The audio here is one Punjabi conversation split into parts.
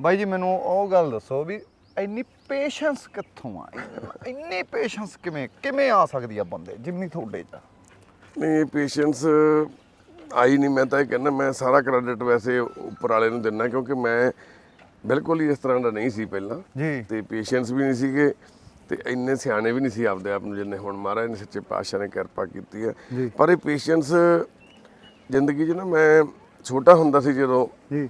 ਬਾਈ ਜੀ ਮੈਨੂੰ ਉਹ ਗੱਲ ਦੱਸੋ ਵੀ ਇੰਨੀ ਪੇਸ਼ੈਂਸ ਕਿੱਥੋਂ ਆ? ਇੰਨੀ ਪੇਸ਼ੈਂਸ ਕਿਵੇਂ ਕਿਵੇਂ ਆ ਸਕਦੀ ਆ ਬੰਦੇ ਜਿੰਨੀ ਤੁਹਾਡੇ ਚ? ਨਹੀਂ ਪੇਸ਼ੈਂਸ ਆਈ ਨਹੀਂ ਮੈਂ ਤਾਂ ਇਹ ਕਹਿੰਦਾ ਮੈਂ ਸਾਰਾ ਕ੍ਰੈਡਿਟ ਵੈਸੇ ਉੱਪਰ ਵਾਲੇ ਨੂੰ ਦਿੰਦਾ ਕਿਉਂਕਿ ਮੈਂ ਬਿਲਕੁਲ ਹੀ ਇਸ ਤਰ੍ਹਾਂ ਦਾ ਨਹੀਂ ਸੀ ਪਹਿਲਾਂ। ਜੀ। ਤੇ ਪੇਸ਼ੈਂਸ ਵੀ ਨਹੀਂ ਸੀਗੇ ਤੇ ਇੰਨੇ ਸਿਆਣੇ ਵੀ ਨਹੀਂ ਸੀ ਆਪਦੇ ਆਪ ਨੂੰ ਜਿੰਨੇ ਹੁਣ ਮਹਾਰਾਜ ਨੇ ਸੱਚੇ ਪਾਤਸ਼ਾਹ ਨੇ ਕਿਰਪਾ ਕੀਤੀ ਹੈ। ਪਰ ਇਹ ਪੇਸ਼ੈਂਸ ਜ਼ਿੰਦਗੀ 'ਚ ਨਾ ਮੈਂ ਛੋਟਾ ਹੁੰਦਾ ਸੀ ਜਦੋਂ ਜੀ।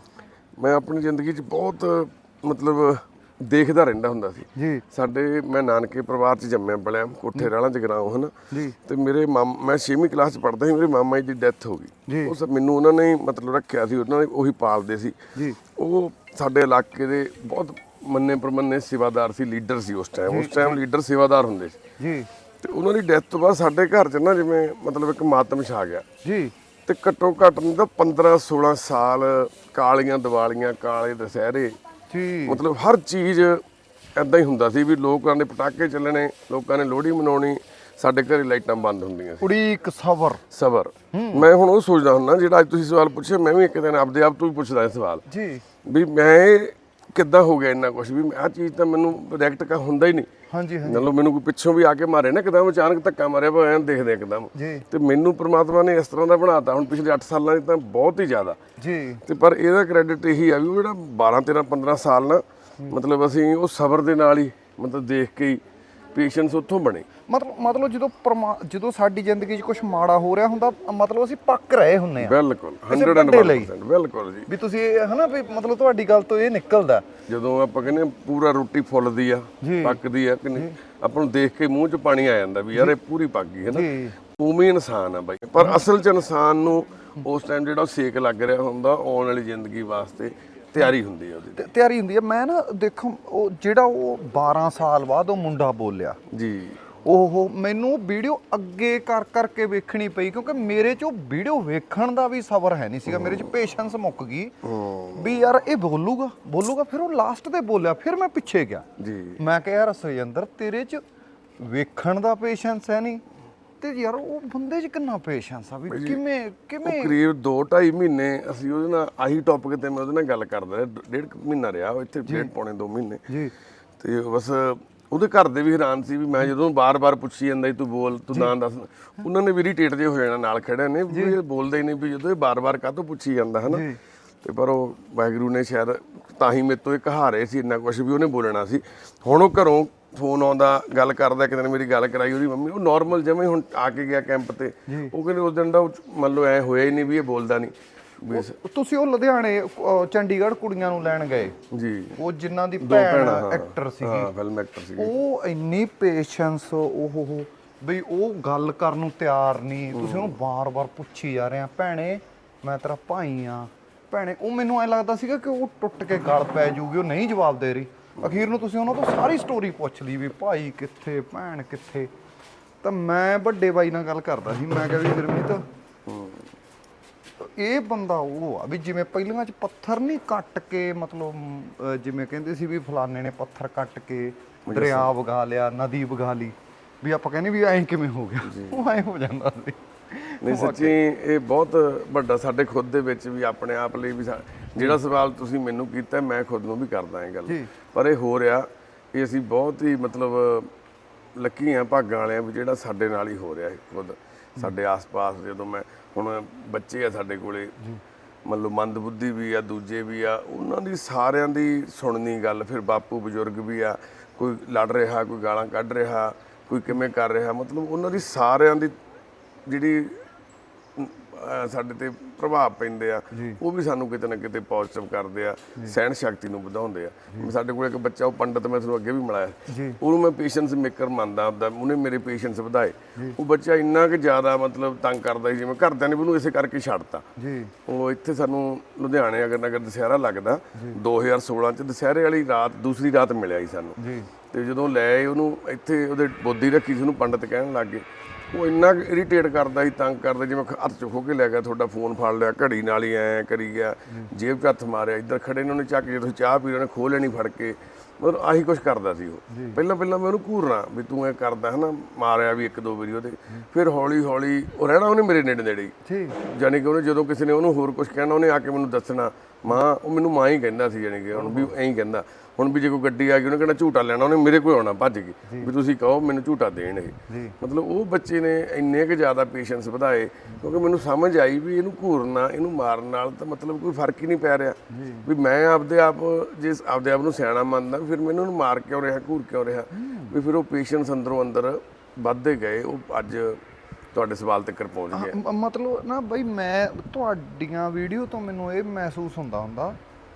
ਮੈਂ ਆਪਣੀ ਜ਼ਿੰਦਗੀ 'ਚ ਬਹੁਤ ਮਤਲਬ ਦੇਖਦਾ ਰਹਿੰਦਾ ਹੁੰਦਾ ਸੀ। ਜੀ। ਸਾਡੇ ਮੈਂ ਨਾਨਕੇ ਪਰਿਵਾਰ 'ਚ ਜੰਮਿਆ ਪਲਿਆ ਕੋਠੇ ਰਾਲਾਂ 'ਚ ਗਰਾਉਂ ਹਨ? ਜੀ। ਤੇ ਮੇਰੇ ਮਾਮ ਮੈਂ 6ਵੀਂ ਕਲਾਸ 'ਚ ਪੜ੍ਹਦਾ ਸੀ ਮੇਰੇ ਮਾਮਾ ਜੀ ਦੀ ਡੈਥ ਹੋ। ਗਈ। ਉਹ ਸਭ ਮੈਨੂੰ ਉਹਨਾਂ ਨੇ ਮਤਲਬ ਰੱਖਿਆ ਸੀ ਉਹਨਾਂ ਨੇ ਉਹੀ ਪਾਲਦੇ ਸੀ। ਜੀ। ਉਹ ਸਾਡੇ ਇਲਾਕੇ ਦੇ ਬਹੁਤ ਮੰਨੇ ਪ੍ਰਮੰਨੇ ਸੇਵਾਦਾਰ ਸੀ ਲੀਡਰ ਸੀ ਉਸ ਟਾਈਮ। ਉਸ ਟਾਈਮ ਲੀਡਰ ਸੇਵਾਦਾਰ ਹੁੰਦੇ ਸੀ। ਜੀ। ਤੇ ਉਹਨਾਂ ਦੀ ਡੈਥ ਤੋਂ ਬਾਅਦ ਸਾਡੇ ਘਰ 'ਚ ਨਾ ਜਿਵੇਂ ਮਤਲਬ ਇੱਕ ਮਾਤਮ ਛਾ ਗਿਆ। ਜੀ। ਤੇ ਘੱਟੋ ਘੱਟ ਨਹੀਂ ਤਾਂ 15 16 ਸਾਲ ਕਾਲੀਆਂ ਦੀਵਾਲੀਆਂ ਕਾਲੇ ਦਸ਼ਹਿਰੇ। ਜੀ। ਮਤਲਬ ਹਰ ਚੀਜ਼ ਐਦਾਂ ਹੀ ਹੁੰਦਾ ਸੀ ਵੀ ਲੋਕਾਂ ਦੇ ਪਟਾਕੇ ਚੱਲਣੇ ਲੋਕਾਂ ਨੇ ਲੋਹੜੀ ਮਨਾਉਣੀ ਸਾਡੇ ਘਰੇ ਲਾਈਟਾਂ ਬੰਦ ਹੁੰਦੀਆਂ ਸੀ। ਉਡੀਕ ਸਬਰ। ਸਬਰ। ਮੈਂ ਹੁਣ ਉਹ ਸੋਚਦਾ ਹੁੰਦਾ ਜਿਹੜਾ ਅੱਜ ਤੁਸੀਂ ਸਵਾਲ ਪੁੱਛਿਆ ਮੈਂ ਵੀ ਇੱਕ ਦਿਨ ਆਪਦੇ ਆਪ ਤੋਂ ਹੀ ਪੁੱਛਦਾ ਇਹ ਸਵਾਲ। ਜੀ। ਵੀ ਮੈਂ ਕਿੱਦਾਂ ਹੋ ਗਿਆ ਇੰਨਾ ਕੁਝ ਵੀ ਆਹ ਚੀਜ਼ ਤਾਂ ਮੈਨੂੰ ਕਾ ਹੁੰਦਾ ਹੀ ਨਹੀਂ। ਹਾਂਜੀ ਹਾਂਜੀ। ਮਤਲਬ ਮੈਨੂੰ ਕੋਈ ਪਿੱਛੋਂ ਵੀ ਆ ਕੇ ਮਾਰੇ ਨਾ ਇੱਕਦਮ ਅਚਾਨਕ ਧੱਕਾ ਮਾਰਿਆ ਐਂ ਦੇਖਦੇ ਇੱਕਦਮ। ਜੀ। ਤੇ ਮੈਨੂੰ ਪ੍ਰਮਾਤਮਾ ਨੇ ਇਸ ਤਰ੍ਹਾਂ ਦਾ ਬਣਾਤਾ ਹੁਣ ਪਿਛਲੇ 8 ਸਾਲਾਂ 'ਚ ਤਾਂ ਬਹੁਤ ਹੀ ਜ਼ਿਆਦਾ। ਜੀ। ਤੇ ਪਰ ਇਹਦਾ ਕ੍ਰੈਡਿਟ ਇਹੀ ਆ ਵੀ ਜਿਹੜਾ 12 13 15 ਸਾਲ ਨਾ ਮਤਲਬ ਅਸੀਂ ਉਹ ਸਬਰ ਦੇ ਨਾਲ ਹੀ ਮਤਲਬ ਦੇਖ ਕੇ ਹੀ ਪੇਸ਼ੈਂਸ ਉੱਥੋਂ ਬਣੇ। ਮਤਲਬ ਮਤਲਬ ਜਦੋਂ ਜਦੋਂ ਸਾਡੀ ਜ਼ਿੰਦਗੀ 'ਚ ਕੁਝ ਮਾੜਾ ਹੋ ਰਿਹਾ ਹੁੰਦਾ ਮਤਲਬ ਅਸੀਂ ਪੱਕ ਰਹੇ ਹੁੰਨੇ ਆ ਬਿਲਕੁਲ ਵੱਡੇ ਲਈ। 101% ਬਿਲਕੁਲ ਜੀ। ਵੀ ਤੁਸੀਂ ਹਨਾ ਵੀ ਮਤਲਬ ਤੁਹਾਡੀ ਗੱਲ ਤੋਂ ਇਹ ਨਿਕਲਦਾ। ਜਦੋਂ ਆਪਾਂ ਕਹਿੰਦੇ ਪੂਰਾ ਰੋਟੀ ਫੁੱਲਦੀ ਆ। ਪੱਕਦੀ ਆ ਕਿ ਨਹੀਂ? ਆਪਾਂ ਨੂੰ ਦੇਖ ਕੇ ਮੂੰਹ 'ਚ ਪਾਣੀ ਆ ਜਾਂਦਾ ਵੀ ਯਾਰ ਇਹ ਪੂਰੀ ਪੱਕ ਗਈ ਹੈ ਨਾ ਉਵੇਂ ਇਨਸਾਨ ਆ ਬਾਈ। ਪਰ ਅਸਲ 'ਚ ਇਨਸਾਨ ਨੂੰ ਉਸ ਟਾਈਮ ਜਿਹੜਾ ਸੇਕ ਲੱਗ ਰਿਹਾ ਹੁੰਦਾ ਆਉਣ ਵਾਲੀ ਜ਼ਿੰਦਗੀ ਵਾਸਤੇ ਤਿਆਰੀ ਹੁੰਦੀ ਆ ਉਹਦੀ। ਤੇ ਤਿਆਰੀ ਹੁੰਦੀ ਹੈ। ਮੈਂ ਨਾ ਦੇਖੋ ਉਹ ਜਿਹੜਾ ਉਹ 12 ਸਾਲ ਬਾਅਦ ਉਹ ਮੁੰਡਾ ਬੋਲਿਆ। ਜੀ। ਉਹ ਮੈਨੂੰ ਵੀਡੀਓ ਅੱਗੇ ਕਰ ਕਰਕੇ ਵੇਖਣੀ ਪਈ ਕਿਉਂਕਿ ਮੇਰੇ 'ਚ ਉਹ ਵੀਡੀਓ ਵੇਖਣ ਦਾ ਵੀ ਸਬਰ ਹੈ ਨਹੀਂ ਸੀਗਾ। ਮੇਰੇ 'ਚ ਪੇਸ਼ੈਂਸ ਮੁੱਕ ਗਈ ਵੀ ਯਾਰ ਇਹ ਬੋਲੂਗਾ ਬੋਲੂਗਾ ਫਿਰ ਉਹ ਲਾਸਟ ਤੇ ਬੋਲਿਆ ਫਿਰ ਮੈਂ ਪਿੱਛੇ ਗਿਆ। ਜੀ। ਮੈਂ ਕਿਹਾ ਯਾਰ ਸੁਜਿੰਦਰ ਤੇਰੇ 'ਚ ਵੇਖਣ ਦਾ ਪੇਸ਼ੈਂਸ ਹੈ ਨਹੀਂ। ਤੇ ਯਾਰ ਉਹ ਬੰਦੇ 'ਚ ਕਿੰਨਾ ਪੇਸ਼ੈਂਸ ਆ ਵੀ ਕਿਵੇਂ ਉਹ ਕਿਵੇਂ ਕਰੀਬ 2.5 ਮਹੀਨੇ ਅਸੀਂ ਉਹਦੇ ਨਾਲ ਆਹੀ ਟੌਪਿਕ ਤੇ ਮੈਂ ਉਹਦੇ ਨਾਲ ਗੱਲ ਕਰਦਾ ਰਿਹਾ ਡ- ਡੇਢ ਕੁ ਮਹੀਨਾ ਰਿਹਾ ਉਹ ਇੱਥੇ ਡੇਢ ਪੌਣੇ 2 ਮਹੀਨੇ। ਜੀ। ਤੇ ਬਸ ਉਹਦੇ ਘਰ ਦੇ ਵੀ ਹੈਰਾਨ ਸੀ ਵੀ ਮੈਂ ਜਦੋਂ ਬਾਰ-ਬਾਰ ਪੁੱਛੀ ਜਾਂਦਾ ਸੀ, ਤੂੰ ਬੋਲ ਤੂੰ ਨਾਂ ਦੱਸ। ਉਹਨਾਂ ਨੇ ਵੀ ਇਰੀਟੇਟ ਜੇ ਹੋ ਜਾਣਾ ਨਾਲ ਖੜਿਆ ਨੇ ਵੀ ਇਹ ਬੋਲਦਾ ਹੀ ਨਹੀਂ ਵੀ ਜਦੋਂ ਇਹ ਬਾਰ-ਬਾਰ ਕਾਹਤੋਂ ਪੁੱਛੀ ਜਾਂਦਾ ਹਨਾ? ਜੀ। ਤੇ ਪਰ ਉਹ ਵਾਹਿਗੁਰੂ ਨੇ ਸ਼ਾਇਦ ਤਾਂ ਹੀ ਮੇਰੇ ਤੋਂ ਇਹ ਕਹਾਰੇ ਸੀ ਇੰਨਾ ਕੁਝ ਵੀ ਉਹਨੇ ਬੋਲਣਾ ਸੀ। ਹੁਣ ਉਹ ਘਰੋਂ ਫੋਨ ਆਉਂਦਾ ਗੱਲ ਕਰਦਾ ਇੱਕ ਦਿਨ ਮੇਰੀ ਗੱਲ ਕਰਾਈ ਉਹਦੀ ਮੰਮੀ ਉਹ ਨਾਰਮਲ ਜਿਵੇਂ ਹੁਣ ਆ ਕੇ ਗਿਆ ਕੈਂਪ ਤੇ ਉਹ ਕਹਿੰਦੇ ਉਸ ਦਿਨ ਦਾ ਉਹ ਮੰਨ ਲਓ ਐ ਹੋਇਆ ਹੀ ਨਹੀਂ ਵੀ ਇਹ ਬੋਲਦਾ ਨਹੀਂ। ਤੁਸੀਂ ਉਹ ਲੁਧਿਆਣੇ ਅਹ, ਚੰਡੀਗੜ੍ਹ ਕੁੜੀਆਂ ਨੂੰ ਲੈਣ ਗਏ। ਜੀ। ਉਹ ਜਿਨ੍ਹਾਂ ਦੀ ਭੈਣਾਂ, ਭੈਣ ਹਾਂ। ਐਕਟਰ ਸੀਗੀ। ਹਾਂ ਫਿਲਮ ਐਕਟਰ ਸੀ ਉਹ ਇੰਨੀ ਪੇਸ਼ੈਂਸ ਉਹ ਉਹ ਬਈ ਉਹ ਗੱਲ ਕਰਨ ਨੂੰ ਤਿਆਰ ਨਹੀਂ। ਤੁਸੀਂ ਉਹਨੂੰ ਬਾਰ-ਬਾਰ ਪੁੱਛੀ ਜਾ ਰਹੇ ਆ ਭੈਣੇ ਮੈਂ ਤੇਰਾ ਭਾਈ ਆ। ਭੈਣੇ ਉਹ ਮੈਨੂੰ ਐ ਲੱਗਦਾ ਸੀਗਾ ਕਿ ਉਹ ਟੁੱਟ ਕੇ ਗਲ ਪੈ ਜਾਊਗੀ ਉਹ ਨਹੀਂ ਜਵਾਬ ਦੇ ਰਹੀ। ਅਖੀਰ ਨੂੰ ਤੁਸੀਂ ਉਹਨਾਂ ਤੋਂ ਸਾਰੀ ਸਟੋਰੀ ਪੁੱਛ ਲਈ ਵੀ ਭਾਈ ਕਿੱਥੇ ਭੈਣ ਕਿੱਥੇ। ਤਾਂ ਮੈਂ ਵੱਡੇ ਬਾਈ ਨਾਲ ਗੱਲ ਕਰਦਾ ਸੀ ਮੈਂ ਕਿਹਾ ਵੀ ਗੁਰਮੀਤ ਇਹ ਬੰਦਾ ਉਹ ਆ ਵੀ ਜਿਵੇਂ ਪਹਿਲੀਆਂ ਚ ਪੱਥਰ ਨਹੀਂ ਕੱਟ ਕੇ ਮਤਲਬ ਜਿਵੇਂ ਕਹਿੰਦੇ ਸੀ ਵੀ ਫਲਾਣੇ ਨੇ ਪੱਥਰ ਕੱਟ ਕੇ ਦਰਿਆ ਵਗਾ ਲਿਆ ਨਦੀ ਵਗਾ ਲਈ ਵੀ ਆਪਾਂ ਕਹਿੰਦੇ ਵੀ ਐਂ ਕਿਵੇਂ ਹੋ ਗਿਆ? ਉਹ ਐਂ ਹੋ ਜਾਂਦਾ ਸੀ। ਨਹੀਂ ਸੱਚੀ ਇਹ ਬਹੁਤ ਵੱਡਾ ਸਾਡੇ ਖੁਦ ਦੇ ਵਿੱਚ ਵੀ ਆਪਣੇ ਆਪ ਲਈ ਵੀ ਜਿਹੜਾ ਸਵਾਲ ਤੁਸੀਂ ਮੈਨੂੰ ਕੀਤਾ ਮੈਂ ਖੁਦ ਨੂੰ ਵੀ ਕਰਦਾ ਇਹ ਗੱਲ। ਪਰ ਇਹ ਹੋ ਰਿਹਾ ਇਹ ਅਸੀਂ ਬਹੁਤ ਹੀ ਮਤਲਬ ਲੱਕੀ ਆ ਭਾਗਾਂ ਵਾਲੇ ਆ ਵੀ ਜਿਹੜਾ ਸਾਡੇ ਨਾਲ ਹੀ ਹੋ ਰਿਹਾ ਹੈ ਖੁਦ। ਸਾਡੇ ਆਸ-ਪਾਸ ਜਦੋਂ ਮੈਂ ਹੁਣ ਬੱਚੇ ਆ ਸਾਡੇ ਕੋਲੇ ਮੰਨ ਲਓ ਮੰਦਬੁੱਧੀ ਵੀ ਆ ਦੂਜੇ ਵੀ ਆ ਉਹਨਾਂ ਦੀ ਸਾਰਿਆਂ ਦੀ ਸੁਣਨੀ ਗੱਲ ਫਿਰ ਬਾਪੂ ਬਜ਼ੁਰਗ ਵੀ ਆ ਕੋਈ ਲੜ ਰਿਹਾ ਕੋਈ ਗਾਲਾਂ ਕੱਢ ਰਿਹਾ ਕੋਈ ਕਿਵੇਂ ਕਰ ਰਿਹਾ ਮਤਲਬ ਉਹਨਾਂ ਦੀ ਸਾਰਿਆਂ ਦੀ ਜਿਹੜੀ ਸਾਡੇ ਤੇ ਪ੍ਰਭਾਵ ਪੈਂਦੇ ਆ। ਉਹ ਵੀ ਸਾਨੂੰ ਕਿਤੇ ਨਾ ਕਿਤੇ ਪੋਜ਼ਿਟਿਵ ਕਰਦੇ ਆ ਸਹਿਣ ਸ਼ਕਤੀ ਨੂੰ ਵਧਾਉਂਦੇ ਆ। ਸਾਡੇ ਕੋਲ ਇੱਕ ਬੱਚਾ ਉਹ ਪੰਡਤ ਮੈਂ ਤੁਹਾਨੂੰ ਅੱਗੇ ਵੀ ਮਿਲਾਇਆ। ਉਹਨੂੰ ਮੈਂ ਪੇਸ਼ੈਂਸ ਮੇਕਰ ਮੰਨਦਾ ਆਪਦਾ ਉਹਨੇ ਮੇਰੇ ਪੇਸ਼ੈਂਸ ਵਧਾਏ। ਉਹ ਬੱਚਾ ਇੰਨਾ ਕਿ ਜ਼ਿਆਦਾ ਮਤਲਬ ਤੰਗ ਕਰਦਾ ਸੀ ਜਿਵੇਂ ਘਰਦਿਆਂ ਨੇ ਉਹਨੂੰ ਇਸੇ ਕਰਕੇ ਛੱਡਤਾ। ਜੀ। ਉਹ ਇੱਥੇ ਸਾਨੂੰ ਲੁਧਿਆਣੇ ਅਗਰ ਨਗਰ ਦੁਸਹਿਰਾ ਲੱਗਦਾ 2016 ਚ ਦੁਸਹਿਰੇ ਵਾਲੀ ਰਾਤ ਦੂਸਰੀ ਰਾਤ ਮਿਲਿਆ ਸੀ ਸਾਨੂੰ। ਤੇ ਜਦੋਂ ਲੈ ਉਹਨੂੰ ਇੱਥੇ ਉਹਦੇ ਬੋਦੀ ਰੱਖੀ ਸੀ ਉਹਨੂੰ ਪੰਡਤ ਕਹਿਣ ਲੱਗ ਗਏ। ਉਹ ਇੰਨਾ ਇਰੀਟੇਟ ਕਰਦਾ ਸੀ ਤੰਗ ਕਰਦਾ ਜਿਵੇਂ ਹੱਥ ਚ ਖੋ ਕੇ ਲੈ ਗਿਆ ਤੁਹਾਡਾ ਫੋਨ ਫੜ ਲਿਆ ਘੜੀ ਨਾਲ ਹੀ ਐ ਕਰੀ ਗਿਆ ਜੇਬ 'ਚ ਹੱਥ ਮਾਰਿਆ ਇੱਧਰ ਖੜੇ ਨੇ ਉਹਨੇ ਚੱਕ ਕੇ ਤੁਸੀਂ ਚਾਹ ਪੀ ਰਹੇ ਨੇ ਖੋਹ ਲੈਣੀ ਫੜ ਕੇ ਮਤਲਬ ਆਹੀ ਕੁਝ ਕਰਦਾ ਸੀ ਉਹ। ਪਹਿਲਾਂ ਪਹਿਲਾਂ ਮੈਂ ਉਹਨੂੰ ਘੂਰਨਾ ਵੀ ਤੂੰ ਐ ਕਰਦਾ ਹਨਾ ਮਾਰਿਆ ਵੀ ਇੱਕ ਦੋ ਵਾਰੀ ਉਹਦੇ। ਫਿਰ ਹੌਲੀ ਹੌਲੀ ਉਹ ਰਹਿਣਾ ਉਹਨੇ ਮੇਰੇ ਨੇੜੇ ਨੇੜੇ ਜੀ ਜਾਨੀ ਕਿ ਉਹਨੇ ਜਦੋਂ ਕਿਸੇ ਨੇ ਉਹਨੂੰ ਹੋਰ ਕੁਝ ਕਹਿਣਾ ਉਹਨੇ ਆ ਕੇ ਮੈਨੂੰ ਦੱਸਣਾ ਮਾਂ ਉਹ ਮੈਨੂੰ ਮਾਂ ਹੀ ਕਹਿੰਦਾ ਸੀ ਜਾਨੀ ਕਿ ਹੁਣ ਵੀ ਐਂ ਹੀ ਕਹਿੰਦਾ। ਹੁਣ ਵੀ ਜੇ ਕੋਈ ਗੱਡੀ ਆ ਗਈ ਉਹਨੇ ਕਹਿੰਦਾ ਝੂਟਾ ਲੈਣਾ ਉਹਨੇ ਮੇਰੇ ਕੋਲ ਆਉਣਾ ਭੱਜ ਕੇ। ਵੀ ਤੁਸੀਂ ਕਹੋ ਮੈਨੂੰ ਝੂਟਾ ਦੇਣ ਇਹ। ਮਤਲਬ ਉਹ ਬੱਚੇ ਨੇ ਇੰਨੇ ਕੁ ਜ਼ਿਆਦਾ ਪੇਸ਼ੈਂਸ ਵਧਾਏ ਕਿਉਂਕਿ ਮੈਨੂੰ ਸਮਝ ਆਈ ਵੀ ਇਹਨੂੰ ਘੂਰਨਾ ਇਹਨੂੰ ਮਾਰਨ ਨਾਲ ਤਾਂ ਮਤਲਬ ਕੋਈ ਫ਼ਰਕ ਹੀ ਨਹੀਂ ਪੈ ਰਿਹਾ। ਵੀ ਮੈਂ ਆਪਦੇ ਆਪ ਜੇ ਆਪਦੇ ਆਪ ਨੂੰ ਸਿਆਣਾ ਮੰਨਦਾ ਫਿਰ ਮੈਨੂੰ ਉਹਨੂੰ ਮਾਰ ਕਿਉਂ ਰਿਹਾ ਘੂਰ ਕਿਉਂ ਰਿਹਾ? ਵੀ ਫਿਰ ਉਹ ਪੇਸ਼ੈਂਸ ਅੰਦਰੋਂ ਅੰਦਰ ਵੱਧਦੇ ਗਏ ਉਹ ਅੱਜ ਤੁਹਾਡੇ ਸਵਾਲ ਤੱਕ ਪਹੁੰਚ ਗਏ ਮ- ਮਤਲਬ ਨਾ ਬਈ ਮੈਂ ਤੁਹਾਡੀਆਂ ਵੀਡੀਓ ਤੋਂ ਮੈਨੂੰ ਇਹ ਮਹਿਸੂਸ ਹੁੰਦਾ ਹੁੰਦਾ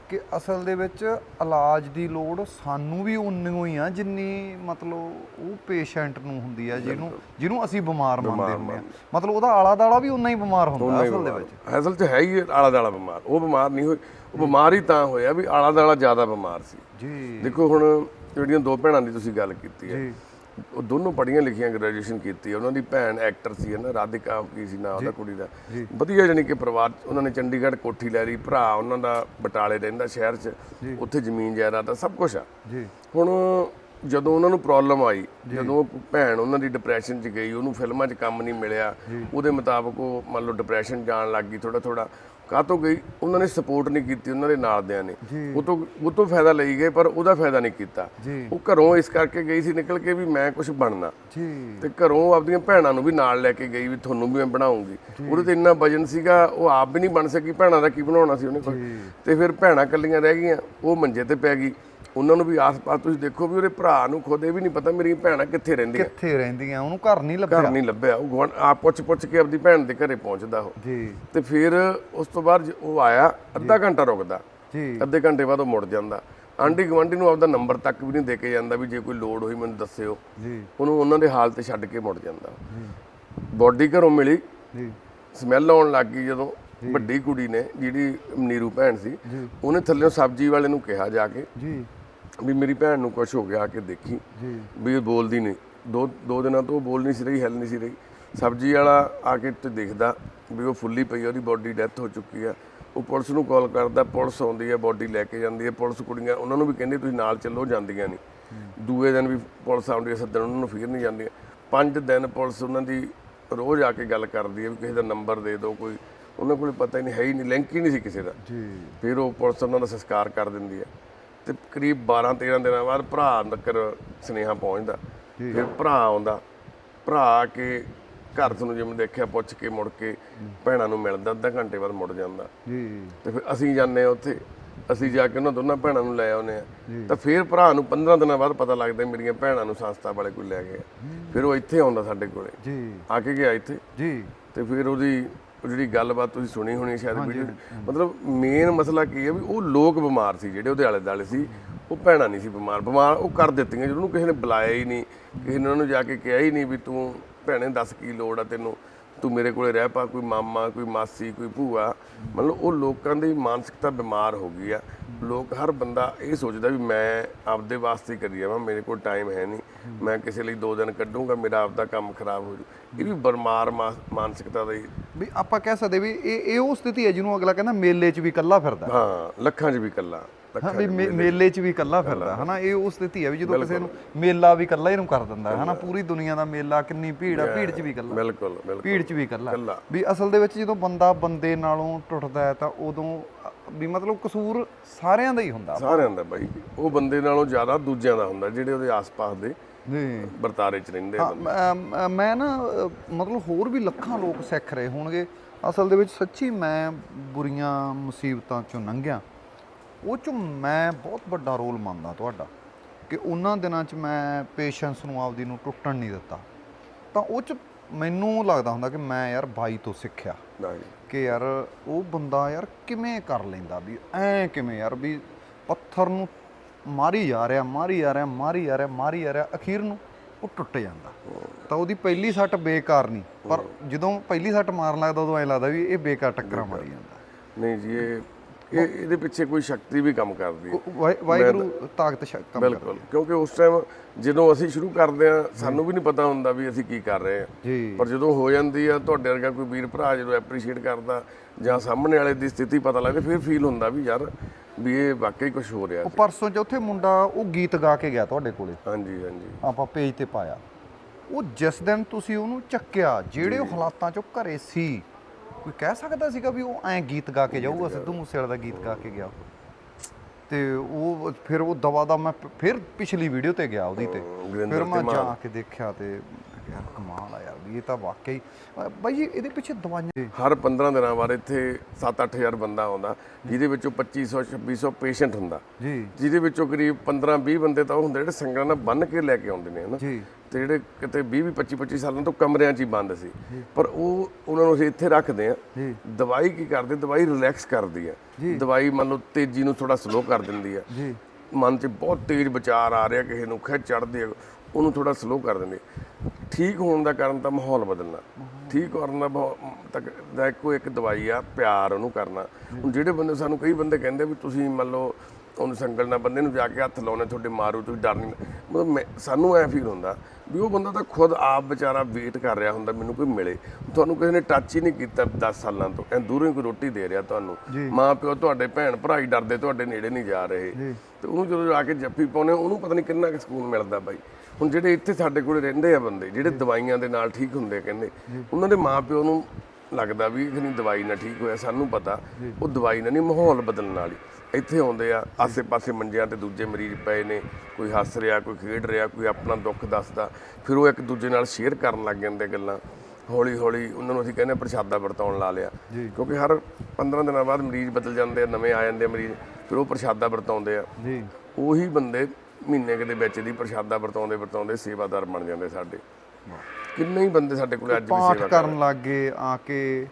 ਕਿ ਅਸਲ ਦੇ ਵਿੱਚ ਇਲਾਜ ਦੀ ਲੋੜ ਸਾਨੂੰ ਵੀ ਉਨੀ ਹੀ ਆ ਜਿੰਨੀ ਮਤਲਬ ਉਹ ਪੇਸ਼ੈਂਟ ਨੂੰ ਹੁੰਦੀ ਆ ਜਿਹਨੂੰ ਜਿਹਨੂੰ ਅਸੀਂ ਬਿਮਾਰ ਮੰਨਦੇ ਹੁੰਦੇ ਆ। ਮਤਲਬ ਉਹਦਾ ਆਲਾ ਦਾਲਾ ਵੀ ਉਨਾ ਹੀ ਬਿਮਾਰ ਹੁੰਦਾ ਅਸਲ ਦੇ ਵਿੱਚ। ਅਸਲ 'ਚ ਹੈ ਹੀ ਇਹ ਆਲਾ ਦਾਲਾ ਬਿਮਾਰ। ਉਹ ਬਿਮਾਰ ਨਹੀਂ ਹੋਏ ਉਹ ਬਿਮਾਰ ਹੀ ਤਾਂ ਹੋਇਆ ਵੀ ਆਲਾ ਦਾਲਾ ਜ਼ਿਆਦਾ ਬਿਮਾਰ ਸੀ। ਜੀ। ਦੇਖੋ ਹੁਣ ਜਿਹੜੀਆਂ ਦੋ ਭੈਣਾਂ ਦੀ ਤੁਸੀਂ ਗੱਲ ਕੀਤੀ ਹੈ। ਜੀ। ਉਹ ਦੋਨੋਂ ਪੜ੍ਹੀਆਂ ਲਿਖੀਆਂ ਗ੍ਰੈਜੂਏਸ਼ਨ ਕੀਤੀ ਉਹਨਾਂ ਦੀ ਭੈਣ ਐਕਟਰ ਸੀ ਨਾ ਰਾਧਿਕਾ ਕੀ ਸੀ ਨਾ ਉਹਦਾ ਕੁੜੀ ਦਾ। ਵਧੀਆ ਜਾਨੀ ਕਿ ਪਰਿਵਾਰ ਉਹਨਾਂ ਨੇ ਚੰਡੀਗੜ੍ਹ ਕੋਠੀ ਲੈ ਲਈ। ਭਰਾ ਉਹਨਾਂ ਦਾ ਬਟਾਲੇ ਰਹਿੰਦਾ ਸ਼ਹਿਰ 'ਚ ਉੱਥੇ ਜ਼ਮੀਨ ਜਾਇਦਾਦ ਆ ਸਭ ਕੁਝ ਆ। ਜੀ। ਹੁਣ ਜਦੋਂ ਉਹਨਾਂ ਨੂੰ ਪ੍ਰੋਬਲਮ ਆਈ ਜਦੋਂ ਉਹ ਭੈਣ ਉਹਨਾਂ ਦੀ ਡਿਪਰੈਸ਼ਨ 'ਚ ਗਈ ਉਹਨੂੰ ਫਿਲਮਾਂ 'ਚ ਕੰਮ ਨਹੀਂ ਮਿਲਿਆ ਉਹਦੇ ਮੁਤਾਬਕ ਉਹ ਮੰਨ ਲਓ ਡਿਪਰੈਸ਼ਨ ਜਾਣ ਲੱਗ ਗਈ ਥੋੜਾ ਥੋੜਾ ਕਾਹਤੋਂ ਗਈ? ਉਹਨਾਂ ਨੇ ਸਪੋਰਟ ਨਹੀਂ ਕੀਤੀ ਉਹਨਾਂ ਦੇ ਨਾਲਦਿਆਂ ਨੇ। ਉਹ ਤੋਂ ਉਹ ਤੋਂ ਫਾਇਦਾ ਲਈ ਗਏ ਪਰ ਉਹਦਾ ਫਾਇਦਾ ਨਹੀਂ ਕੀਤਾ। ਉਹ ਘਰੋਂ ਇਸ ਕਰਕੇ ਗਈ ਸੀ ਨਿਕਲ ਕੇ ਵੀ ਮੈਂ ਕੁਝ ਬਣਨਾ। ਜੀ। ਤੇ ਘਰੋਂ ਆਪਦੀਆਂ ਭੈਣਾਂ ਨੂੰ ਵੀ ਨਾਲ ਲੈ ਕੇ ਗਈ ਵੀ ਤੁਹਾਨੂੰ ਵੀ ਮੈਂ ਬਣਾਉਂਗੀ। ਉਹਦੇ ਤੇ ਇੰਨਾ ਵਜਨ ਸੀਗਾ ਉਹ ਆਪ ਵੀ ਨਹੀਂ ਬਣ ਸਕੀ ਭੈਣਾਂ ਦਾ ਕੀ ਬਣਾਉਣਾ ਸੀ ਉਹਨੇ ਕੋਲ। ਤੇ ਫਿਰ ਭੈਣਾਂ ਕੱਲੀਆਂ ਰਹਿ ਗਈਆਂ ਉਹ ਮੰਜੇ ਤੇ ਪੈ ਗਈ। ਉਹਨਾਂ ਨੂੰ ਵੀ ਆਸ-ਪਾਸ ਤੁਸੀਂ ਦੇਖੋ ਵੀ ਉਹਦੇ ਭਰਾ ਨੂੰ ਖੁਦ ਇਹ ਵੀ ਨਹੀਂ ਪਤਾ ਮੇਰੀਆਂ ਭੈਣਾਂ ਕਿੱਥੇ ਰਹਿੰਦੀਆਂ। ਕਿੱਥੇ ਰਹਿੰਦੀਆਂ? ਉਹਨੂੰ ਘਰ ਨਹੀਂ ਲੱਭਿਆ? ਘਰ ਨਹੀਂ ਲੱਭਿਆ। ਉਹ ਆਪ ਪੁੱਛ-ਪੁੱਛ ਕੇ ਆਪਦੀ ਭੈਣ ਦੇ ਘਰੇ ਪਹੁੰਚਦਾ ਉਹ। ਜੀ। ਤੇ ਫਿਰ ਉਸ ਤੋਂ ਬਾਅਦ ਜ- ਉਹ ਆਇਆ ਅੱਧਾ ਘੰਟਾ ਰੁਕਦਾ। ਜੀ। ਅੱਧੇ ਘੰਟੇ ਬਾਅਦ ਉਹ ਮੁੜ ਜਾਂਦਾ। ਆਂਢੀ ਗੁਆਂਢੀ ਨੂੰ ਆਪਦਾ ਨੰਬਰ ਤੱਕ ਵੀ ਨਹੀਂ ਦੇ ਕੇ ਜਾਂਦਾ ਵੀ ਜੇ ਕੋਈ ਲੋੜ ਹੋਈ ਮੈਨੂੰ ਦੱਸਿਓ। ਜੀ। ਉਹਨੂੰ ਉਹਨਾਂ ਦੇ ਹਾਲ ਤੇ ਛੱਡ ਕੇ ਮੁੜ ਜਾਂਦਾ। ਬੋਡੀ ਘਰੋਂ ਮਿਲੀ। ਜੀ। ਸਮੈਲ ਆਉਣ ਲੱਗ ਗਈ ਜਦੋਂ ਵੱਡੀ ਕੁੜੀ ਨੇ ਜਿਹੜੀ ਨੀਰੂ ਭੈਣ ਸੀ ਉਹਨੇ ਥੱਲੇੋਂ ਸਬਜ਼ੀ ਵਾਲੇ ਨੂੰ ਕਿਹਾ ਜਾ ਕੇ। ਜੀ। ਵੀ ਮੇਰੀ ਭੈਣ ਨੂੰ ਕੁਝ ਹੋ ਗਿਆ ਆ ਕੇ ਦੇਖੀ। ਜੀ। ਵੀ ਇਹ ਬੋਲਦੀ ਨਹੀਂ। ਦੋ ਦੋ ਦਿਨਾਂ ਤੋਂ ਉਹ ਬੋਲ ਨਹੀਂ ਸੀ ਰਹੀ ਹਿੱਲ ਨਹੀਂ ਸੀ ਰਹੀ। ਸਬਜ਼ੀ ਵਾਲਾ ਆ ਕੇ ਤੇ ਦੇਖਦਾ ਵੀ ਉਹ ਫੁੱਲੀ ਪਈ ਆ ਉਹਦੀ ਬੋਡੀ ਡੈਥ ਹੋ ਚੁੱਕੀ ਆ। ਉਹ ਪੁਲਿਸ ਨੂੰ ਕਾਲ ਕਰਦਾ ਪੁਲਿਸ ਆਉਂਦੀ ਹੈ ਬੋਡੀ ਲੈ ਕੇ ਜਾਂਦੀ ਹੈ ਪੁਲਿਸ ਕੁੜੀਆਂ ਉਹਨਾਂ ਨੂੰ ਵੀ ਕਹਿੰਦੇ ਤੁਸੀਂ ਨਾਲ ਚੱਲੋ ਜਾਂਦੀਆਂ ਨਹੀਂ। ਦੂਏ ਦਿਨ ਵੀ ਪੁਲਿਸ ਆਉਂਦੀ ਹੈ ਸੱਦਣ ਉਹਨਾਂ ਨੂੰ ਫਿਰ ਨਹੀਂ ਜਾਂਦੀਆਂ। ਪੰਜ ਦਿਨ ਪੁਲਿਸ ਉਹਨਾਂ ਦੀ ਰੋਜ਼ ਆ ਕੇ ਗੱਲ ਕਰਦੀ ਹੈ ਵੀ ਕਿਸੇ ਦਾ ਨੰਬਰ ਦੇ ਦਿਓ ਕੋਈ। ਉਹਨਾਂ ਕੋਲ ਪਤਾ ਹੀ ਨਹੀਂ ਹੈ ਹੀ ਨਹੀਂ ਲਿੰਕ ਹੀ ਨਹੀਂ ਸੀ ਕਿਸੇ ਦਾ। ਜੀ। ਫਿਰ ਉਹ ਪੁਲਿਸ ਉਹਨਾਂ ਦਾ ਸੰਸਕਾਰ ਕਰ ਦਿੰਦੀ ਹੈ ਤੇ ਕਰੀਬ 12 13 ਦਿਨਾਂ ਬਾਅਦ ਭਰਾ ਤੱਕ ਸੁਨੇਹਾ ਪਹੁੰਚਦਾ। ਫਿਰ ਭਰਾ ਆਉਂਦਾ। ਭਰਾ ਆ ਕੇ ਘਰ ਤੋਂ ਜਿਵੇਂ ਦੇਖਿਆ ਪੁੱਛ ਕੇ ਮੁੜ ਕੇ ਭੈਣਾਂ ਨੂੰ ਮਿਲਦਾ ਅੱਧਾ ਘੰਟੇ ਬਾਅਦ ਮੁੜ ਜਾਂਦਾ। ਜੀ। ਤੇ ਫਿਰ ਅਸੀਂ ਜਾਂਦੇ ਆ ਉੱਥੇ। ਅਸੀਂ ਜਾ ਕੇ ਉਹਨਾਂ ਦੋਨਾਂ ਭੈਣਾਂ ਨੂੰ ਲੈ ਆਉਨੇ ਆ ਤਾਂ ਫਿਰ ਭਰਾ ਨੂੰ 15 ਦਿਨਾਂ ਬਾਅਦ ਪਤਾ ਲੱਗਦਾ ਮੇਰੀਆਂ ਭੈਣਾਂ ਨੂੰ ਸੰਸਥਾ ਵਾਲੇ ਕੋਈ ਲੈ ਗਏ ਆ। ਫਿਰ ਉਹ ਇੱਥੇ ਆਉਂਦਾ ਸਾਡੇ ਕੋਲੇ। ਜੀ। ਆ ਕੇ ਗਿਆ ਇੱਥੇ। ਜੀ। ਤੇ ਫਿਰ ਉਹਦੀ ਉਹ ਜਿਹੜੀ ਗੱਲਬਾਤ ਤੁਸੀਂ ਸੁਣੀ ਹੋਣੀ ਸ਼ਾਇਦ ਵੀਡੀਓ ਮਤਲਬ ਮੇਨ ਮਸਲਾ ਕੀ ਹੈ ਵੀ ਉਹ ਲੋਕ ਬਿਮਾਰ ਸੀ ਜਿਹੜੇ ਉਹਦੇ ਆਲੇ ਦੁਆਲੇ ਸੀ ਉਹ ਭੈਣਾਂ ਨਹੀਂ ਸੀ ਬਿਮਾਰ। ਬਿਮਾਰ ਉਹ ਕਰ ਦਿੱਤੀਆਂ ਜਦੋਂ ਉਹਨੂੰ ਕਿਸੇ ਨੇ ਬੁਲਾਇਆ ਹੀ ਨਹੀਂ ਕਿਸੇ ਨੇ ਉਹਨੂੰ ਜਾ ਕੇ ਕਿਹਾ ਹੀ ਨਹੀਂ ਵੀ ਤੂੰ ਭੈਣੇ ਦੱਸ ਕੀ ਲੋੜ ਆ ਤੈਨੂੰ। ਤੂੰ ਮੇਰੇ ਕੋਲੇ ਰਹਿ ਪਾ ਕੋਈ ਮਾਮਾ ਕੋਈ ਮਾਸੀ ਕੋਈ ਭੂਆ। ਮਤਲਬ ਉਹ ਲੋਕਾਂ ਦੀ ਮਾਨਸਿਕਤਾ ਬਿਮਾਰ ਹੋ ਗਈ ਆ। ਲੋਕ ਹਰ ਬੰਦਾ ਇਹ ਸੋਚਦਾ ਵੀ ਮੈਂ ਆਪਦੇ ਵਾਸਤੇ ਕਰੀ ਜਾਵਾਂ ਮੇਰੇ ਕੋਲ ਟਾਈਮ ਹੈ ਨਹੀਂ। ਮੈਂ ਕਿਸੇ ਲਈ ਦੋ ਦਿਨ ਕੱਢੂੰਗਾ ਮੇਰਾ ਆਪਦਾ ਕੰਮ ਖਰਾਬ ਹੋ ਜੂ। ਇਹ ਵੀ ਬਿਮਾਰ ਮਾਨਸਿਕਤਾ ਦਾ ਹੀ। ਵੀ ਆਪਾਂ ਕਹਿ ਸਕਦੇ ਵੀ ਇਹ ਇਹ ਉਹ ਸਥਿਤੀ ਹੈ ਜਿਹਨੂੰ ਅਗਲਾ ਕਹਿੰਦਾ ਮੇਲੇ 'ਚ ਵੀ ਇਕੱਲਾ ਫਿਰਦਾ। ਹਾਂ ਲੱਖਾਂ 'ਚ ਵੀ ਕੱਲਾ ਹਾਂ ਵੀ ਮੇਲੇ 'ਚ ਵੀ ਇਕੱਲਾ ਫਿਰਦਾ ਹਨਾ? ਇਹ ਉਹ ਸਥਿਤੀ ਹੈ ਵੀ ਜਦੋਂ ਕਿਸੇ ਨੂੰ ਮੇਲਾ ਵੀ ਇਕੱਲਾ ਹੀ ਨੂੰ ਕਰ ਦਿੰਦਾ ਹਨਾ? ਪੂਰੀ ਦੁਨੀਆ ਦਾ ਮੇਲਾ ਕਿੰਨੀ ਭੀੜ ਆ ਭੀੜ 'ਚ ਵੀ ਇਕੱਲਾ। ਬਿਲਕੁਲ ਭੀੜ 'ਚ ਵੀ ਇਕੱਲਾ। ਵੀ ਅਸਲ ਦੇ ਵਿੱਚ ਜਦੋਂ ਬੰਦਾ ਬੰਦੇ ਨਾਲੋਂ ਟੁੱਟਦਾ ਹੈ ਤਾਂ ਉਦੋਂ ਵੀ ਮਤਲਬ ਕਸੂਰ ਸਾਰਿਆਂ ਦਾ ਹੀ ਹੁੰਦਾ ਸਾਰਿਆਂ ਦਾ ਬਾਈ। ਉਹ ਬੰਦੇ ਨਾਲੋਂ ਜ਼ਿਆਦਾ ਦੂਜਿਆਂ ਦਾ ਹੁੰਦਾ ਜਿਹੜੇ ਉਹਦੇ ਆਸ-ਪਾਸ ਦੇ ਜੀ ਵਰਤਾਰੇ 'ਚ ਰਹਿੰਦੇ ਮੈਂ- ਨਾ ਮਤਲਬ ਹੋਰ ਵੀ ਲੱਖਾਂ ਲੋਕ ਸਿੱਖ ਰਹੇ ਹੋਣਗੇ। ਅਸਲ ਦੇ ਵਿੱਚ ਸੱਚੀ ਮੈਂ ਬੁਰੀਆਂ ਮੁਸੀਬਤਾਂ ਚੋਂ ਲੰਘਿਆ ਉਹ ਚ ਮੈਂ ਬਹੁਤ ਵੱਡਾ ਰੋਲ ਮੰਨਦਾ ਤੁਹਾਡਾ ਕਿ ਉਹਨਾਂ ਦਿਨਾਂ 'ਚ ਮੈਂ ਪੇਸ਼ੈਂਸ ਨੂੰ ਆਪਦੀ ਨੂੰ ਟੁੱਟਣ ਨਹੀਂ ਦਿੱਤਾ। ਤਾਂ ਉਹ ਚ ਮੈਨੂੰ ਲੱਗਦਾ ਹੁੰਦਾ ਕਿ ਮੈਂ ਯਾਰ ਬਾਈ ਤੋਂ ਸਿੱਖਿਆ। ਕਿ ਯਾਰ ਉਹ ਬੰਦਾ ਯਾਰ ਕਿਵੇਂ ਕਰ ਲੈਂਦਾ ਵੀ ਐ ਕਿਵੇਂ ਯਾਰ ਵੀ ਪੱਥਰ ਨੂੰ ਮਾਰੀ ਜਾ ਰਿਹਾ ਮਾਰੀ ਜਾ ਰਿਹਾ ਮਾਰੀ ਜਾ ਰਿਹਾ ਮਾਰੀ ਜਾ ਰਿਹਾ ਅਖੀਰ ਨੂੰ ਉਹ ਟੁੱਟ ਜਾਂਦਾ। ਤਾਂ ਉਹਦੀ ਪਹਿਲੀ ਸੱਟ ਬੇਕਾਰ ਨਹੀਂ ਪਰ ਜਦੋਂ ਪਹਿਲੀ ਸੱਟ ਮਾਰਨ ਲੱਗਦਾ ਉਦੋਂ ਐ ਲੱਗਦਾ ਵੀ ਇਹ ਬੇਕਾਰ ਟੱਕਰਾਂ ਮਾਰੀ ਜਾਂਦਾ। ਨਹੀਂ ਜੀ ਇਹ ਇਹ ਇਹਦੇ ਪਿੱਛੇ ਕੋਈ ਸ਼ਕਤੀ ਵੀ ਕੰਮ ਕਰਦੀ ਹੈ। ਵਾਹਿ- ਵਾਹਿਗੁਰੂ ਤਾਕਤ ਸ਼ਕ- ਕੰਮ ਕਰ ਬਿਲਕੁਲ ਕਿਉਂਕਿ ਉਸ ਟਾਈਮ ਜਦੋਂ ਅਸੀਂ ਸ਼ੁਰੂ ਕਰਦੇ ਆ ਸਾਨੂੰ ਵੀ ਨਹੀਂ ਪਤਾ ਹੁੰਦਾ ਵੀ ਅਸੀਂ ਕੀ ਕਰ ਰਹੇ ਆ ਪਰ ਜਦੋਂ ਹੋ ਜਾਂਦੀ ਆ ਤੁਹਾਡੇ ਵਰਗਾ ਕੋਈ ਵੀਰ ਭਰਾ ਜਦੋਂ ਐਪਰੀਸ਼ੀਏਟ ਕਰਦਾ ਜਾਂ ਸਾਹਮਣੇ ਵਾਲੇ ਦੀ ਸਥਿਤੀ ਪਤਾ ਲੱਗਦੀ ਫਿਰ ਫੀਲ ਹੁੰਦਾ ਵੀ ਯਾਰ ਵੀ ਇਹ ਵਾਕਈ ਕੁਝ ਹੋ ਰਿਹਾ ਉਹ ਪਰਸੋਂ ਚੌਥੇ ਮੁੰਡਾ ਉਹ ਗੀਤ ਗਾ ਕੇ ਗਿਆ ਤੁਹਾਡੇ ਕੋਲੇ। ਹਾਂਜੀ ਹਾਂਜੀ। ਆਪਾਂ ਪੇਜ ਤੇ ਪਾਇਆ। ਉਹ ਜਿਸ ਦਿਨ ਤੁਸੀਂ ਉਹਨੂੰ ਚੱਕਿਆ ਜਿਹੜੇ ਹਾਲਾਤਾਂ ਚੋਂ ਘਰੇ ਸੀ ਕੋਈ ਕਹਿ ਸਕਦਾ ਸੀਗਾ ਵੀ ਉਹ ਐਂ ਗੀਤ ਗਾ ਕੇ ਜਾਊਗਾ ਸਿੱਧੂ ਮੂਸੇਵਾਲੇ ਦਾ ਗੀਤ ਗਾ ਕੇ ਗਿਆ ਤੇ ਉਹ ਫਿਰ ਉਹ ਦਵਾ ਦਾ ਮੈਂ ਫਿਰ ਪਿਛਲੀ ਵੀਡੀਓ ਤੇ ਗਿਆ ਉਹਦੀ ਤੇ ਫਿਰ ਮੈਂ। ਜਾ ਕੇ ਦੇਖਿਆ ਤੇ ਯਾਰ ਕਮਾਲ ਆ ਯਾਰ ਵੀ ਇਹ ਤਾਂ ਵਾਕਈ ਬਾਈ ਜੀ ਇਹਦੇ ਪਿੱਛੇ ਦਵਾਈਆਂ ਹਰ 15 ਦਿਨਾਂ ਬਾਅਦ ਇੱਥੇ 7-8000 ਬੰਦਾ ਆਉਂਦਾ ਜਿਹਦੇ ਵਿੱਚੋਂ 2500 2600 ਪੇਸ਼ੈਂਟ ਹੁੰਦਾ। ਜੀ। ਜਿਹਦੇ ਵਿੱਚੋਂ ਕਰੀਬ 15-20 ਬੰਦੇ ਤਾਂ ਉਹ ਹੁੰਦੇ ਜਿਹੜੇ ਸੰਗਲਾਂ ਨਾਲ ਬੰਨ ਕੇ ਲੈ ਕੇ ਆਉਂਦੇ ਨੇ ਹਨਾ? ਜੀ। ਤੇ ਜਿਹੜੇ ਕਿਤੇ 20 25 25 ਸਾਲਾਂ ਤੋਂ ਕਮਰਿਆਂ 'ਚ ਹੀ ਬੰਦ ਸੀ। ਪਰ ਉਹ ਉਹਨਾਂ ਨੂੰ ਅਸੀਂ ਇੱਥੇ ਰੱਖਦੇ ਆ ਦਵਾਈ ਕੀ ਕਰਦੀ? ਦਵਾਈ ਰਿਲੈਕਸ ਕਰਦੀ ਆ ਦਵਾਈ ਮੰਨ ਲਓ ਤੇਜ਼ੀ ਨੂੰ ਥੋੜਾ ਸਲੋ ਕਰ ਦਿੰਦੀ ਆ ਜੀ। ਮਨ 'ਚ ਬਹੁਤ ਤੇਜ਼ ਵਿਚਾਰ ਆ ਰਿਹਾ ਕਿਸੇ ਨੂੰ ਖਿੱਚ ਚੜਦੀ ਉਹਨੂੰ ਥੋੜਾ ਸਲੋ ਕਰ ਦਿੰਦੀ। ਠੀਕ ਹੋਣ ਦਾ ਕਾਰਨ ਤਾਂ ਮਾਹੌਲ ਬਦਲਣਾ। ਠੀਕ ਹੋਣ ਦਾ ਤੱਕ ਦਾ ਇੱਕੋ ਇੱਕ ਦਵਾਈ ਆ ਪਿਆਰ ਉਹਨੂੰ ਕਰਨਾ। ਹੁਣ ਜਿਹੜੇ ਬੰਦੇ ਸਾਨੂੰ ਕਈ ਬੰਦੇ ਕਹਿੰਦੇ ਵੀ ਤੁਸੀਂ ਮੰਨ ਲਓ ਉਹਨੂੰ ਸੰਗਲ ਨਾਲ ਬੰਦੇ ਨੂੰ ਜਾ ਕੇ ਹੱਥ ਲਾਉਣੇ ਤੁਹਾਡੇ ਮਾਰੂ ਤੁਸੀਂ ਡਰ ਨਹੀਂ। ਮਤਲਬ ਮੈਂ- ਸਾਨੂੰ ਐ ਫੀਲ ਹੁੰਦਾ ਵੀ ਉਹ ਬੰਦਾ ਤਾਂ ਖੁਦ ਆਪ ਵਿਚਾਰਾ ਵੇਟ ਕਰ ਰਿਹਾ ਹੁੰਦਾ ਮੈਨੂੰ ਕੋਈ ਮਿਲੇ। ਤੁਹਾਨੂੰ ਕਿਸੇ ਨੇ ਟੱਚ ਹੀ ਨਹੀਂ ਕੀਤਾ 10 ਸਾਲਾਂ ਤੋਂ। ਐ ਦੂਰੋਂ ਹੀ ਕੋਈ ਰੋਟੀ ਦੇ ਰਿਹਾ ਤੁਹਾਨੂੰ। ਮਾਂ ਪਿਓ ਤੁਹਾਡੇ ਭੈਣ ਭਰਾ ਹੀ ਡਰਦੇ ਤੁਹਾਡੇ ਨੇੜੇ ਨਹੀਂ ਜਾ ਰਹੇ। ਤੇ ਉਹਨੂੰ ਜਦੋਂ ਜਾ ਕੇ ਜੱਫੀ ਪਾਉਨੇ ਉਹਨੂੰ ਪਤਾ ਨਹੀਂ ਕਿੰਨਾ ਕੁ ਸਕੂਨ ਮਿਲਦਾ ਬਾਈ। ਹੁਣ ਜਿਹੜੇ ਇੱਥੇ ਸਾਡੇ ਕੋਲੇ ਰਹਿੰਦੇ ਆ ਬੰਦੇ ਜਿਹੜੇ ਦਵਾਈਆਂ ਦੇ ਨਾਲ ਠੀਕ ਹੁੰਦੇ ਕਹਿੰਦੇ ਉਹਨਾਂ ਦੇ ਮਾਂ ਪਿਓ ਨੂੰ ਲੱਗਦਾ ਵੀ ਇਹ ਨਹੀਂ ਦਵਾਈ ਨਾਲ ਠੀਕ ਹੋਇਆ ਸਾਨੂੰ ਪਤਾ। ਉਹ ਦਵਾਈ ਨਾਲ ਨਹੀਂ ਮਾਹੌਲ ਬਦਲਣ ਵਾਲੀ। ਇੱਥੇ ਆਉਂਦੇ ਆ ਆਸੇ-ਪਾਸੇ ਮੰਜਿਆਂ ਤੇ ਦੂਜੇ ਮਰੀਜ਼ ਪਏ ਨੇ ਕੋਈ ਹੱਸ ਰਿਹਾ ਕੋਈ ਖੇਡ ਰਿਹਾ ਕੋਈ ਆਪਣਾ ਦੁੱਖ ਦੱਸਦਾ। ਫਿਰ ਉਹ ਇੱਕ ਦੂਜੇ ਨਾਲ ਸ਼ੇਅਰ ਕਰਨ ਲੱਗ ਜਾਂਦੇ ਗੱਲਾਂ। ਹੌਲੀ ਹੌਲੀ ਉਹਨਾਂ ਨੂੰ ਅਸੀਂ ਕਹਿੰਦੇ ਪ੍ਰਸ਼ਾਦਾ ਵਰਤਾਉਣ ਲਾ ਲਿਆ। ਕਿਉਂਕਿ ਹਰ 15 ਦਿਨਾਂ ਬਾਅਦ ਮਰੀਜ਼ ਬਦਲ ਜਾਂਦੇ ਆ ਨਵੇਂ ਆ ਜਾਂਦੇ ਆ ਮਰੀਜ਼ ਫਿਰ ਉਹ ਪ੍ਰਸ਼ਾਦਾ ਵਰਤਾਉਂਦੇ ਆ। ਜੀ। ਉਹੀ ਬੰਦੇ ਮਹੀਨੇ ਕੁ ਦੇ ਵਿੱਚ ਦੀ ਪ੍ਰਸ਼ਾਦਾ ਵਰਤਾਉਂਦੇ ਵਰਤਾਉਂਦੇ ਸੇਵਾਦਾਰ ਬਣ ਜਾਂਦੇ ਸਾਡੇ। ਕਿੰਨੇ ਹੀ ਬੰਦੇ ਸਾਡੇ ਕੋਲ ਅੱਜ ਵੀ ਪਾਠ ਸੇਵਾ ਕਰਨ ਲੱਗ ਗਏ ਆ ਕੇ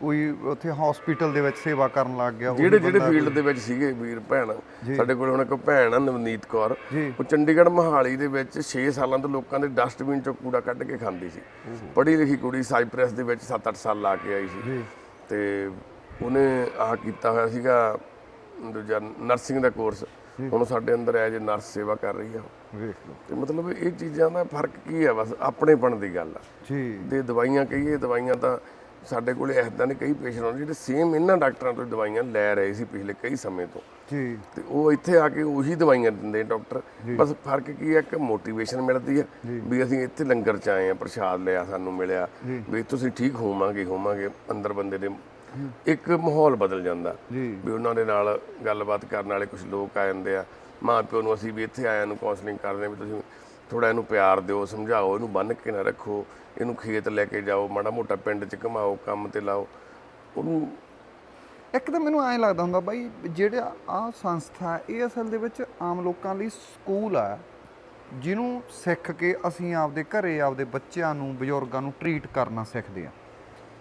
ਕੋਈ ਉੱਥੇ ਹਸਪੀਟਲ ਦੇ ਵਿੱਚ ਸੇਵਾ ਕਰਨ ਲੱਗ ਗਿਆ ਉਹ ਜਿਹੜੇ ਜਿਹੜੇ ਫੀਲਡ ਦੇ ਵਿੱਚ ਸੀਗੇ ਵੀਰ ਭੈਣ ਸਾਡੇ ਕੋਲ ਹੁਣ ਇੱਕ ਭੈਣ ਆ ਨਵਨੀਤ ਕੌਰ। ਜੀ। ਉਹ ਚੰਡੀਗੜ੍ਹ ਮਹਾਲੀ ਦੇ ਵਿੱਚ 6 ਸਾਲਾਂ ਤੋਂ ਲੋਕਾਂ ਦੇ ਡਸਟਬਿਨ ਚੋਂ ਕੂੜਾ ਕੱਢ ਕੇ ਖਾਂਦੀ ਸੀ। ਪੜ੍ਹੀ ਲਿਖੀ ਕੁੜੀ ਸਾਈਪ੍ਰੈਸ ਦੇ ਵਿੱਚ 7-8 ਸਾਲ ਲਾ ਕੇ ਆਈ ਸੀ। ਤੇ ਉਹਨੇ ਆਹ ਕੀਤਾ ਹੋਇਆ ਸੀਗਾ ਦੂਜਾ ਨਰਸਿੰਗ ਦਾ ਕੋਰਸ ਹੁਣ ਸਾਡੇ ਅੰਦਰ ਐਜ ਨਰਸ ਸੇਵਾ ਕਰ ਰਹੀ ਆ। ਵੇਖ ਲਓ। ਤੇ ਮਤਲਬ ਇਹ ਚੀਜ਼ਾਂ ਦਾ ਫ਼ਰਕ ਕੀ ਹੈ ਬਸ ਆਪਣੇਪਣ ਦੀ ਗੱਲ ਆ। ਜੀ। ਤੇ ਦਵਾਈਆਂ ਕਹੀਏ ਦਵਾਈਆਂ ਤਾਂ ਸਾਡੇ ਕੋਲੇ ਇਦਾਂ ਦੇ ਕਈ ਪੇਸ਼ੈਂਟ ਆਉਂਦੇ ਜਿਹੜੇ ਸੇਮ ਇਹਨਾਂ ਡਾਕਟਰਾਂ ਤੋਂ ਦਵਾਈਆਂ ਲੈ ਰਹੇ ਸੀ ਪਿਛਲੇ ਕਈ ਸਮੇਂ ਤੋਂ। ਜੀ। ਤੇ ਉਹ ਇੱਥੇ ਆ ਕੇ ਉਹੀ ਦਵਾਈਆਂ ਦਿੰਦੇ ਡਾਕਟਰ। ਬਸ ਫ਼ਰਕ ਕੀ ਹੈ ਕਿ ਮੋਟੀਵੇਸ਼ਨ ਮਿਲਦੀ ਹੈ ਵੀ ਅਸੀਂ ਇੱਥੇ ਲੰਗਰ ਚ ਆਏ ਆ ਪ੍ਰਸ਼ਾਦ ਲਿਆ ਸਾਨੂੰ ਮਿਲਿਆ। ਵੀ ਤੁਸੀਂ ਠੀਕ ਹੋਵਾਂਗੇ ਹੋਵਾਂਗੇ ਅੰਦਰ ਬੰਦੇ ਦੇ ਇੱਕ ਮਾਹੌਲ ਬਦਲ ਜਾਂਦਾ। ਵੀ ਉਹਨਾਂ ਦੇ ਨਾਲ ਗੱਲਬਾਤ ਕਰਨ ਵਾਲੇ ਕੁਝ ਲੋਕ ਆ ਜਾਂਦੇ ਆ। ਮਾਂ ਪਿਓ ਨੂੰ ਅਸੀਂ ਵੀ ਇੱਥੇ ਆਇਆਂ ਨੂੰ ਕਾਉਂਸਲਿੰਗ ਕਰਦੇ ਆ ਵੀ ਤੁਸੀਂ ਥੋੜਾ ਇਹਨੂੰ ਪਿਆਰ ਦਿਓ ਸਮਝਾਓ ਇਹਨੂੰ ਬੰਨ ਕੇ ਨਾ ਰੱਖੋ ਇਹਨੂੰ ਖੇਤ ਲੈ ਕੇ ਜਾਓ ਮਾੜਾ ਮੋਟਾ ਪਿੰਡ 'ਚ ਘਮਾਓ ਕੰਮ ਤੇ ਲਾਓ। ਉਹਨੂੰ ਇੱਕ ਤਾਂ ਮੈਨੂੰ ਐਂ ਲੱਗਦਾ ਹੁੰਦਾ ਬਾਈ ਜਿਹੜਾ ਆ ਸੰਸਥਾ ਇਹ ਅਸਲ ਦੇ ਵਿੱਚ ਆਮ ਲੋਕਾਂ ਲਈ ਸਕੂਲ ਆ। ਜਿਹਨੂੰ ਸਿੱਖ ਕੇ ਅਸੀਂ ਆਪਦੇ ਘਰੇ ਆਪਦੇ ਬੱਚਿਆਂ ਨੂੰ ਬਜ਼ੁਰਗਾਂ ਨੂੰ ਟਰੀਟ ਕਰਨਾ ਸਿੱਖਦੇ ਆ।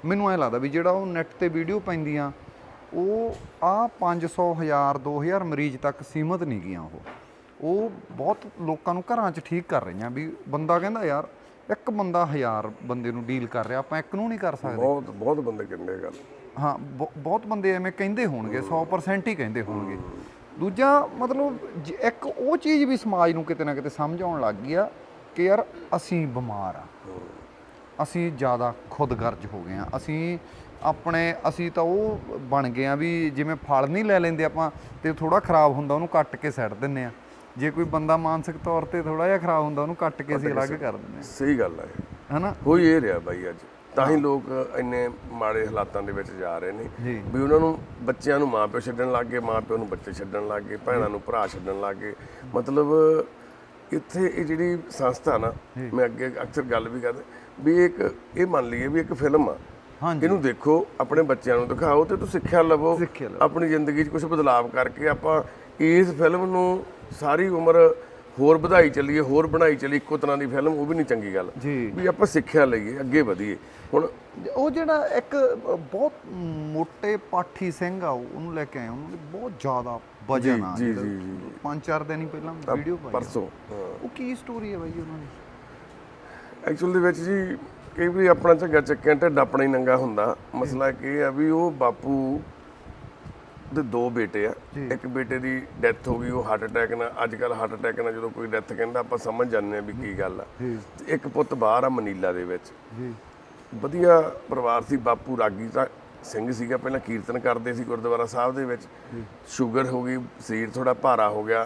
ਮੈਨੂੰ ਐਂ ਲੱਗਦਾ ਵੀ ਜਿਹੜਾ ਉਹ ਨੈਟ ਤੇ ਵੀਡੀਓ ਪੈਂਦੀਆਂ ਉਹ ਆ 500 1000 2000 ਮਰੀਜ਼ ਤੱਕ ਸੀਮਤ ਨਹੀਂ ਗਈਆਂ ਉਹ। ਉਹ ਬਹੁਤ ਲੋਕਾਂ ਨੂੰ ਘਰਾਂ 'ਚ ਠੀਕ ਕਰ ਰਹੀਆਂ ਵੀ ਬੰਦਾ ਕਹਿੰਦਾ ਯਾਰ ਇੱਕ ਬੰਦਾ ਹਜ਼ਾਰ ਬੰਦੇ ਨੂੰ ਡੀਲ ਕਰ ਰਿਹਾ ਆਪਾਂ ਇੱਕ ਨੂੰ ਨਹੀਂ ਕਰ ਸਕਦੇ। ਬਹੁਤ ਬਹੁਤ ਬੰਦੇ ਕਹਿੰਦੇ ਗੱਲ। ਹਾਂ ਬਹੁ- ਬਹੁਤ ਬੰਦੇ ਐਵੇਂ ਕਹਿੰਦੇ ਹੋਣਗੇ 100% ਹੀ ਕਹਿੰਦੇ ਹੋਣਗੇ। ਦੂਜਾ ਮਤਲਬ ਇੱਕ ਉਹ ਚੀਜ਼ ਵੀ ਸਮਾਜ ਨੂੰ ਕਿਤੇ ਨਾ ਕਿਤੇ ਸਮਝ ਆਉਣ ਲੱਗ ਗਈ ਆ ਕਿ ਯਾਰ ਅਸੀਂ ਬਿਮਾਰ ਆ। ਅਸੀਂ ਜ਼ਿਆਦਾ ਖੁਦਗਰਜ ਹੋ ਗਏ ਆ ਅਸੀਂ ਆਪਣੇ ਅਸੀਂ ਤਾਂ ਉਹ ਬਣ ਗਏ ਆ ਵੀ ਜਿਵੇਂ ਫਲ ਨਹੀਂ ਲੈ ਲੈਂਦੇ ਆਪਾਂ ਤੇ ਥੋੜਾ ਖਰਾਬ ਹੁੰਦਾ ਉਹਨੂੰ ਕੱਟ ਕੇ ਸੱਟ ਦਿੰਨੇ ਆ ਜੇ ਕੋਈ ਬੰਦਾ ਮਾਨਸਿਕ ਤੌਰ ਤੇ ਥੋੜਾ ਜਿਹਾ ਖਰਾਬ ਹੁੰਦਾ ਉਹਨੂੰ ਕੱਟ ਕੇ ਅਸੀਂ ਅਲੱਗ ਕਰ ਦਿੰਨੇ ਸਹੀ ਗੱਲ ਹੈ। ਆ ਹਨਾ? ਹੋਈ ਇਹ ਰਿਹਾ ਬਾਈ ਅੱਜ। ਤਾਂ ਹੀ ਲੋਕ ਇੰਨੇ ਮਾੜੇ ਹਾਲਾਤਾਂ ਦੇ ਵਿੱਚ ਜਾ ਰਹੇ ਨੇ ਵੀ ਉਹਨਾਂ ਨੂੰ ਬੱਚਿਆਂ ਨੂੰ ਮਾਪਿਓ ਛੱਡਣ ਲੱਗ ਗਏ ਮਾਪਿਓ ਨੂੰ ਬੱਚੇ ਛੱਡਣ ਲੱਗ ਗਏ ਭੈਣਾਂ ਨੂੰ ਭਰਾ ਛੱਡਣ ਲੱਗ ਗਏ। ਮਤਲਬ ਇੱਥੇ ਇਹ ਜਿਹੜੀ ਸੰਸਥਾ ਨਾ ਮੈਂ ਅੱਗੇ ਅਕਸਰ ਗੱਲ ਵੀ ਕਰਦਾ ਵੀ ਇੱਕ ਇਹ ਮੰਨ ਲਈਏ ਵੀ ਇੱਕ ਫਿਲਮ ਆ। ਹਾਂਜੀ। ਇਹਨੂੰ ਦੇਖੋ ਆਪਣੇ ਬੱਚਿਆਂ ਨੂੰ ਦਿਖਾਓ ਤੇ ਤੂੰ ਸਿੱਖਿਆ ਲਵੋ। ਸਿੱਖਿਆ ਲਵੋ। ਆਪਣੀ ਜ਼ਿੰਦਗੀ 'ਚ ਕੁਝ ਬਦਲਾਵ ਕਰਕੇ ਆਪਾਂ ਇਸ ਫਿਲਮ ਨੂੰ ਸਾਰੀ ਉਮਰ ਹੋਰ ਵਧਾਈ ਚੱਲੀਏ ਹੋਰ ਬਣਾਈ ਚੱਲੀਏ। ਇੱਕੋ ਤਰ੍ਹਾਂ ਦੀ ਫਿਲਮ ਉਹ ਵੀ ਨਹੀਂ ਚੰਗੀ ਗੱਲ। ਜੀ। ਵੀ ਆਪਾਂ ਸਿੱਖਿਆ ਲਈਏ ਅੱਗੇ ਵਧੀਏ। ਹੁਣ ਉਹ ਜਿਹੜਾ ਇੱਕ ਬਹੁਤ ਮੋਟੇ ਪਾਠੀ ਸਿੰਘ ਆ ਉਹ- ਉਹਨੂੰ ਲੈ ਕੇ ਆਏ ਉਹਨਾਂ ਦੇ ਬਹੁਤ ਜ਼ਿਆਦਾ ਵਜਨ ਆ। ਜੀ, ਜਿਹੜਾ ਜੀ, ਜੀ, ਪੰਜ ਚਾਰ ਦਿਨ ਹੀ ਪਹਿਲਾਂ ਵੀਡੀਓ ਪਾਈ ਆ। ਪਰਸੋਂ ਉਹ ਕੀ ਸਟੋਰੀ ਹੈ ਬਾਈ ਉਹਨਾਂ ਦੀ? ਐਕਚੁਅਲ ਦੇ ਵਿੱਚ ਜੀ ਕਈ ਵੀ ਆਪਣਾ ਝੱਗਾ ਚੱਕਿਆ ਢਿੱਡ ਆਪਣਾ ਹੀ ਨੰਗਾ ਹੁੰਦਾ। ਮਸਲਾ ਕੀ ਆ ਵੀ ਉਹ ਬਾਪੂ ਦੇ ਦੋ ਬੇਟੇ ਆ। ਇੱਕ ਬੇਟੇ ਦੀ ਡੈਥ ਹੋ ਗਈ ਉਹ ਹਾਰਟ ਅਟੈਕ ਨਾਲ ਅੱਜ ਕੱਲ ਹਾਰਟ ਅਟੈਕ ਨਾਲ ਜਦੋਂ ਕੋਈ ਡੈਥ ਕਹਿੰਦਾ ਆਪਾਂ ਸਮਝ ਜਾਂਦੇ ਆ ਵੀ ਕੀ ਗੱਲ ਆ। ਇੱਕ ਪੁੱਤ ਬਾਹਰ ਆ ਮਨੀਲਾ ਦੇ ਵਿੱਚ। ਜੀ। ਵਧੀਆ ਪਰਿਵਾਰ ਸੀ ਬਾਪੂ ਰਾਗੀ ਤਾਂ ਸਿੰਘ ਸੀਗਾ ਪਹਿਲਾਂ ਕੀਰਤਨ ਕਰਦੇ ਸੀ ਗੁਰਦੁਆਰਾ ਸਾਹਿਬ ਦੇ ਵਿੱਚ। ਸ਼ੂਗਰ ਹੋ ਗਈ ਸਰੀਰ ਥੋੜਾ ਭਾਰਾ ਹੋ ਗਿਆ।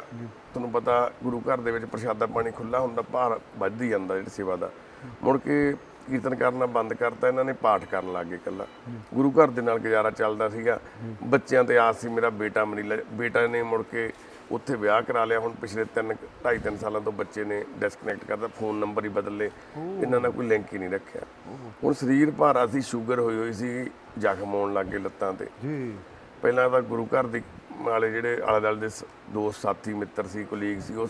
ਤੁਹਾਨੂੰ ਪਤਾ ਗੁਰੂ ਘਰ ਦੇ ਵਿੱਚ ਪ੍ਰਸ਼ਾਦਾ ਪਾਣੀ ਖੁੱਲਾ ਹੁੰਦਾ ਭਾਰ ਵੱਧ ਹੀ ਜਾਂਦਾ ਜਿਹੜਾ ਸੇਵਾ ਦਾ। ਮੁੜ ਕੇ ਕੀਰਤਨ ਕਰਨਾ ਬੰਦ ਕਰਤਾ ਇਹਨਾਂ ਨੇ ਪਾਠ ਕਰਨ ਲੱਗ ਗਏ ਇਕੱਲਾ। ਗੁਰੂ ਘਰ ਦੇ ਨਾਲ ਗੁਜ਼ਾਰਾ ਚੱਲਦਾ ਸੀਗਾ। ਬੱਚਿਆਂ ਤੇ ਆਸ ਸੀ ਮੇਰਾ ਬੇਟਾ ਮਨੀਲਾ ਬੇਟਾ ਨੇ ਮੁੜ ਕੇ ਉੱਥੇ ਵਿਆਹ ਕਰਾ ਲਿਆ। ਹੁਣ ਪਿਛਲੇ 3 2.5 3 ਸਾਲਾਂ ਤੋਂ ਬੱਚੇ ਨੇ ਡਿਸਕਨੈਕਟ ਕਰਦਾ ਫੋਨ ਨੰਬਰ ਹੀ ਬਦਲ। ਲਏ ਇਹਨਾਂ ਨਾਲ ਕੋਈ ਲਿੰਕ ਹੀ ਨਹੀਂ ਰੱਖਿਆ। ਹੁਣ ਸਰੀਰ ਭਾਰਾ ਸੀ ਸ਼ੂਗਰ ਹੋਈ ਹੋਈ ਸੀ ਜ਼ਖਮ ਲੱਗ ਗਏ ਲੱਤਾਂ ਤੇ। ਜੀ। ਪਹਿਲਾਂ ਤਾਂ ਗੁਰੂ ਘਰ ਦੇ ਵਾਲੇ ਜਿਹੜੇ ਆਲੇ ਦੁਆਲੇ ਦੇ ਦੋਸਤ ਸਾਥੀ ਮਿੱਤਰ ਸੀ ਕੁਲੀਗ ਸੀ ਉਹ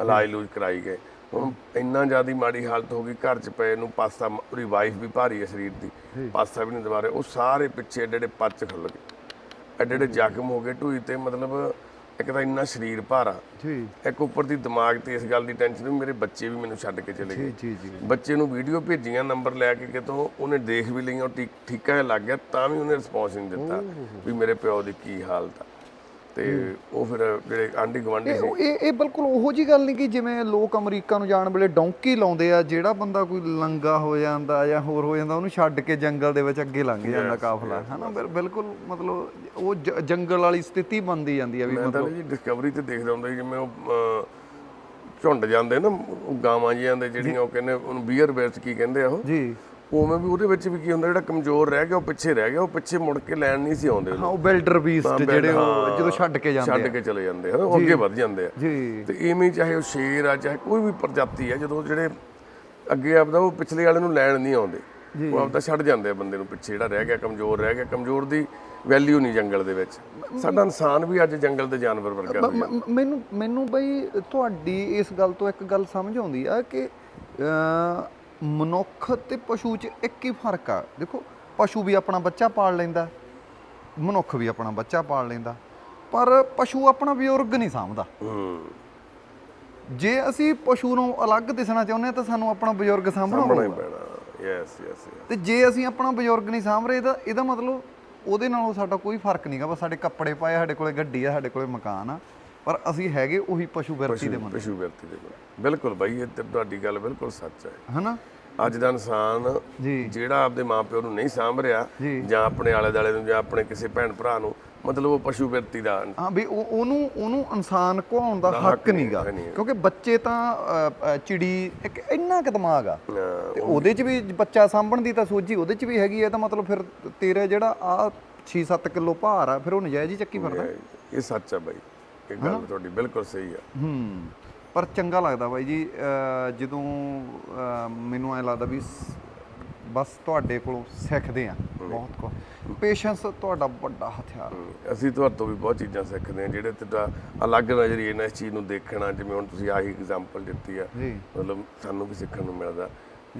ਇਲਾਜ ਲੂਜ ਕਰਾਈ ਗਏ। ਹੁਣ ਇੰਨਾ ਜ਼ਿਆਦਾ ਮਾੜੀ ਹਾਲਤ ਹੋ ਗਈ ਘਰ ਚ ਪਏ ਨੂੰ ਪਾਸਾ ਉਹਦੀ ਵਾਈਫ ਵੀ ਭਾਰੀ ਹੈ ਸਰੀਰ ਦੀ ਪਾਸਾ ਵੀ ਨਹੀਂ ਰਹੇ ਉਹ ਸਾਰੇ ਪਿੱਛੇ ਏਡੇ ਏਡੇ ਪੱਚ ਖੁੱਲ ਗਏ। ਏਡੇ ਏਡੇ ਜ਼ਖਮ ਹੋ ਗਏ ਢੂਈ ਤੇ ਮਤਲਬ ਇੱਕ ਤਾਂ ਇੰਨਾ ਸਰੀਰ ਭਾਰਾ। ਜੀ। ਇੱਕ ਉੱਪਰ ਦੀ ਦਿਮਾਗ ਤੇ ਇਸ ਗੱਲ ਦੀ ਟੈਨਸ਼ਨ ਵੀ ਮੇਰੇ ਬੱਚੇ ਵੀ ਮੈਨੂੰ ਛੱਡ ਕੇ ਚਲੇ ਗਏ। ਜੀ ਜੀ। ਜੀ ਬੱਚੇ ਨੂੰ ਵੀਡੀਓ ਭੇਜੀਆਂ ਨੰਬਰ ਲੈ ਕੇ ਕਿਤੋਂ ਉਹਨੇ ਦੇਖ ਵੀ ਲਈਆਂ ਠੀਕ ਠੀਕਾ ਲੱਗ ਗਿਆ ਤਾਂ ਵੀ ਉਹਨੇ ਰਿਸਪੌਂਸ ਨਹੀਂ ਦਿੱਤਾ ਵੀ ਮੇਰੇ ਪਿਓ ਦੀ ਕੀ ਹਾਲਤ ਆ। ਤੇ ਉਹ ਫਿਰ ਜਿਹੜੇ ਆਂਢੀ ਇਹ ਸੀ। ਇਹ ਇਹ ਬਿਲਕੁਲ ਉਹੋ ਜੀ ਗੱਲ ਨਹੀਂ ਕਿ ਜਿਵੇਂ ਲੋਕ ਅਮਰੀਕਾ ਨੂੰ ਜਾਣ ਵੇਲੇ ਡੌਂਕੀ ਲਾਉਂਦੇ ਆ ਜਿਹੜਾ ਬੰਦਾ ਕੋਈ ਲੰਗਾ ਹੋ ਜਾਂਦਾ ਜਾਂ ਹੋਰ ਹੋ ਜਾਂਦਾ ਉਹਨੂੰ ਛੱਡ ਕੇ ਜੰਗਲ ਦੇ ਵਿੱਚ ਅੱਗੇ ਲੰਘ ਜਾਂਦਾ ਕਾਫਲਾ ਹਨਾ? ਬਿਲ- ਬਿਲਕੁਲ ਮਤਲਬ ਉਹ ਜ- ਜੰਗਲ ਵਾਲੀ ਸਥਿਤੀ ਬਣਦੀ ਜਾਂਦੀ ਆ ਵੀ ਮੈਂ ਤਾਂ ਜੀ ਡਿਸਕਵਰੀ ਤੇ ਦੇਖਦਾ ਹੁੰਦਾ ਸੀ ਜਿਵੇਂ ਉਹ ਅਹ, ਝੁੰਡ ਜਾਂਦੇ ਨਾ ਉਹ ਗਾਵਾਂ ਜੀਆਂ ਦੇ ਜਿਹੜੀਆਂ ਉਹ ਕਹਿੰਦੇ ਉਹਨੂੰ ਬੀਅਰ ਵਿੱਚ ਕੀ ਕਹਿੰਦੇ ਆ ਉਹ? ਜੀ। ਉਵੇਂ ਵੀ ਉਹਦੇ ਵਿੱਚ ਵੀ ਕੀ ਹੁੰਦਾ ਜਿਹੜਾ ਕਮਜ਼ੋਰ ਰਹਿ ਗਿਆ ਉਹ ਪਿੱਛੇ ਰਹਿ ਗਿਆ ਉਹ ਪਿੱਛੇ ਮੁੜ ਕੇ ਲੈਣ ਨਹੀਂ ਸੀ ਆਉਂਦੇ ਹਾਂ ਉਹ ਬਿਲਡਰ ਬੀਸਟ ਜਿਹੜੇ ਉਹ। ਜਦੋਂ ਛੱਡ ਕੇ ਜਾਂਦੇ ਛੱਡ ਆ ਕੇ ਚਲੇ ਜਾਂਦੇ ਹਨ ਉਹ ਅੱਗੇ ਵੱਧ ਜਾਂਦੇ ਆ। ਜੀ। ਤੇ ਇਵੇਂ ਚਾਹੇ ਉਹ ਸ਼ੇਰ ਆ ਚਾਹੇ ਕੋਈ ਵੀ ਪ੍ਰਜਾਤੀ ਆ ਜਦੋਂ ਜਿਹੜੇ ਅੱਗੇ ਆਪਦਾ ਉਹ ਪਿਛਲੇ ਵਾਲੇ ਨੂੰ ਲੈਣ ਨਹੀਂ ਆਉਂਦੇ ਉਹ ਆਪਦਾ ਛੱਡ ਜਾਂਦੇ ਆ ਬੰਦੇ ਨੂੰ ਪਿੱਛੇ ਜਿਹੜਾ ਰਹਿ ਗਿਆ ਕਮਜ਼ੋਰ ਰਹਿ ਗਿਆ ਕਮਜ਼ੋਰ ਦੀ ਵੈਲਿਊ ਨਹੀਂ ਜੰਗਲ ਦੇ ਵਿੱਚ। ਸਾਡਾ ਇਨਸਾਨ ਵੀ ਅੱਜ ਜੰਗਲ ਦੇ ਜਾਨਵਰ ਵਰਗਾ ਹੋ ਗਿਆ ਮੈਨੂੰ ਮੈਨੂੰ ਬਈ ਤੁਹਾਡੀ ਇਸ ਗੱਲ ਤੋਂ ਇੱਕ ਗੱਲ ਸਮਝ ਆਉਂਦੀ ਆ ਕਿ ਮਨੁੱਖ ਤੇ ਪਸ਼ੂ 'ਚ ਇੱਕ ਹੀ ਫ਼ਰਕ ਆ। ਦੇਖੋ ਪਸ਼ੂ ਵੀ ਆਪਣਾ ਬੱਚਾ ਪਾਲ ਲੈਂਦਾ ਮਨੁੱਖ ਵੀ ਆਪਣਾ ਬੱਚਾ ਪਾਲ ਲੈਂਦਾ ਪਰ ਪਸ਼ੂ ਆਪਣਾ ਬਜ਼ੁਰਗ ਨਹੀਂ ਸਾਂਭਦਾ। ਜੇ ਅਸੀਂ ਪਸ਼ੂ ਨੂੰ ਅਲੱਗ ਦਿਸਣਾ ਚਾਹੁੰਦੇ ਹਾਂ ਤਾਂ ਸਾਨੂੰ ਆਪਣਾ ਬਜ਼ੁਰਗ ਸਾਂਭਣਾ ਹੋਊਗਾ। ਪੈਣਾ। ਯੈਸ ਯੈਸ ਤੇ ਜੇ ਅਸੀਂ ਆਪਣਾ ਬਜ਼ੁਰਗ ਨਹੀਂ ਸਾਂਭ ਰਹੇ ਤਾਂ ਇਹਦਾ ਮਤਲਬ ਉਹਦੇ ਨਾਲੋਂ ਸਾਡਾ ਕੋਈ ਫ਼ਰਕ ਨਹੀਂਗਾ ਬਸ ਸਾਡੇ ਕੱਪੜੇ ਪਾਏ ਸਾਡੇ ਕੋਲੇ ਗੱਡੀ ਆ ਸਾਡੇ ਕੋਲੇ ਮਕਾਨ ਆ। ਪਰ ਅਸੀਂ ਹੈਗੇ ਉਹੀ ਪਸ਼ੂ ਵਿਰਤੀ ਦੇ ਬੰਦੇ ਪਸ਼ੂ ਵਿਅਕਤੀ ਦੇ ਕੋਲ ਬਿਲਕੁਲ ਬਾਈ ਇਹ ਤੇ ਤੁਹਾਡੀ ਗੱਲ ਬਿਲਕੁਲ ਸੱਚ ਹੈ। ਹਨਾ? ਅੱਜ ਦਾ ਇਨਸਾਨ ਜਿਹੜਾ ਆਪਦੇ ਮਾਪਿਓ ਨੂੰ ਨਹੀਂ ਸਾਂਭ ਰਿਹਾ ਜੀ। ਆਪਣੇ ਆਲੇ ਦਾਲੇ ਨੂੰ ਜਾਂ ਆਪਣੇ ਕਿਸੇ ਭੈਣ ਭਰਾ ਨੂੰ ਮਤਲਬ ਉਹ ਪਸ਼ੂ ਵਿਅਕਤੀ ਦਾ ਹਾਂ ਵੀ ਉਹ ਉਹਨੂੰ ਉਹਨੂੰ ਇਨਸਾਨ ਕਹਾਉਣ ਦਾ ਹੱਕ ਨਹੀਂਗਾ। ਕਿਉਂਕਿ ਬੱਚੇ ਤਾਂ ਚਿੜੀ ਇੱਕ ਇੰਨਾ ਕੁ ਦਿਮਾਗ ਆ। ਤੇ ਉਹਦੇ 'ਚ ਵੀ ਬੱਚਾ ਸਾਂਭਣ ਦੀ ਤਾਂ ਸੋਝੀ ਉਹਦੇ 'ਚ ਵੀ ਹੈਗੀ ਹੈ ਤਾਂ ਮਤਲਬ ਫਿਰ ਤੇਰਾ ਜਿਹੜਾ ਆ 6-7 ਕਿਲੋ ਭਾਰ ਆ ਫਿਰ ਉਹ ਨਜਾਇਜ਼ ਹੀ ਚੱਕੀ ਫਿਰਦਾ। ਇਹ ਸੱਚ ਆ ਬਾਈ। ਇਹ ਗੱਲ ਤੁਹਾਡੀ ਬਿਲਕੁਲ ਸਹੀ ਆ। ਹੂੰ ਪਰ ਚੰਗਾ ਲੱਗਦਾ ਬਾਈ ਜੀ ਜਦੋਂ ਮੈਨੂੰ ਐ ਲੱਗਦਾ ਵੀ ਬਸ ਤੁਹਾਡੇ ਕੋਲੋਂ ਸਿੱਖਦੇ ਆ ਬਹੁਤ ਕੁਝ ਪੇਸ਼ੈਂਸ ਤੁਹਾਡਾ ਵੱਡਾ ਹਥਿਆਰ। ਆ। ਅਸੀਂ ਤੁਹਾਡੇ ਤੋਂ ਵੀ ਬਹੁਤ ਚੀਜ਼ਾਂ ਸਿੱਖਦੇ ਹਾਂ ਜਿਹੜੇ ਤੁਹਾਡਾ ਅਲੱਗ ਨਜ਼ਰੀਏ ਨਾਲ ਇਸ ਚੀਜ਼ ਨੂੰ ਦੇਖਣਾ ਜਿਵੇਂ ਹੁਣ ਤੁਸੀਂ ਆਹੀ ਐਗਜ਼ਾਮਪਲ ਦਿੱਤੀ ਆ। ਮਤਲਬ ਸਾਨੂੰ ਵੀ ਸਿੱਖਣ ਨੂੰ ਮਿਲਦਾ।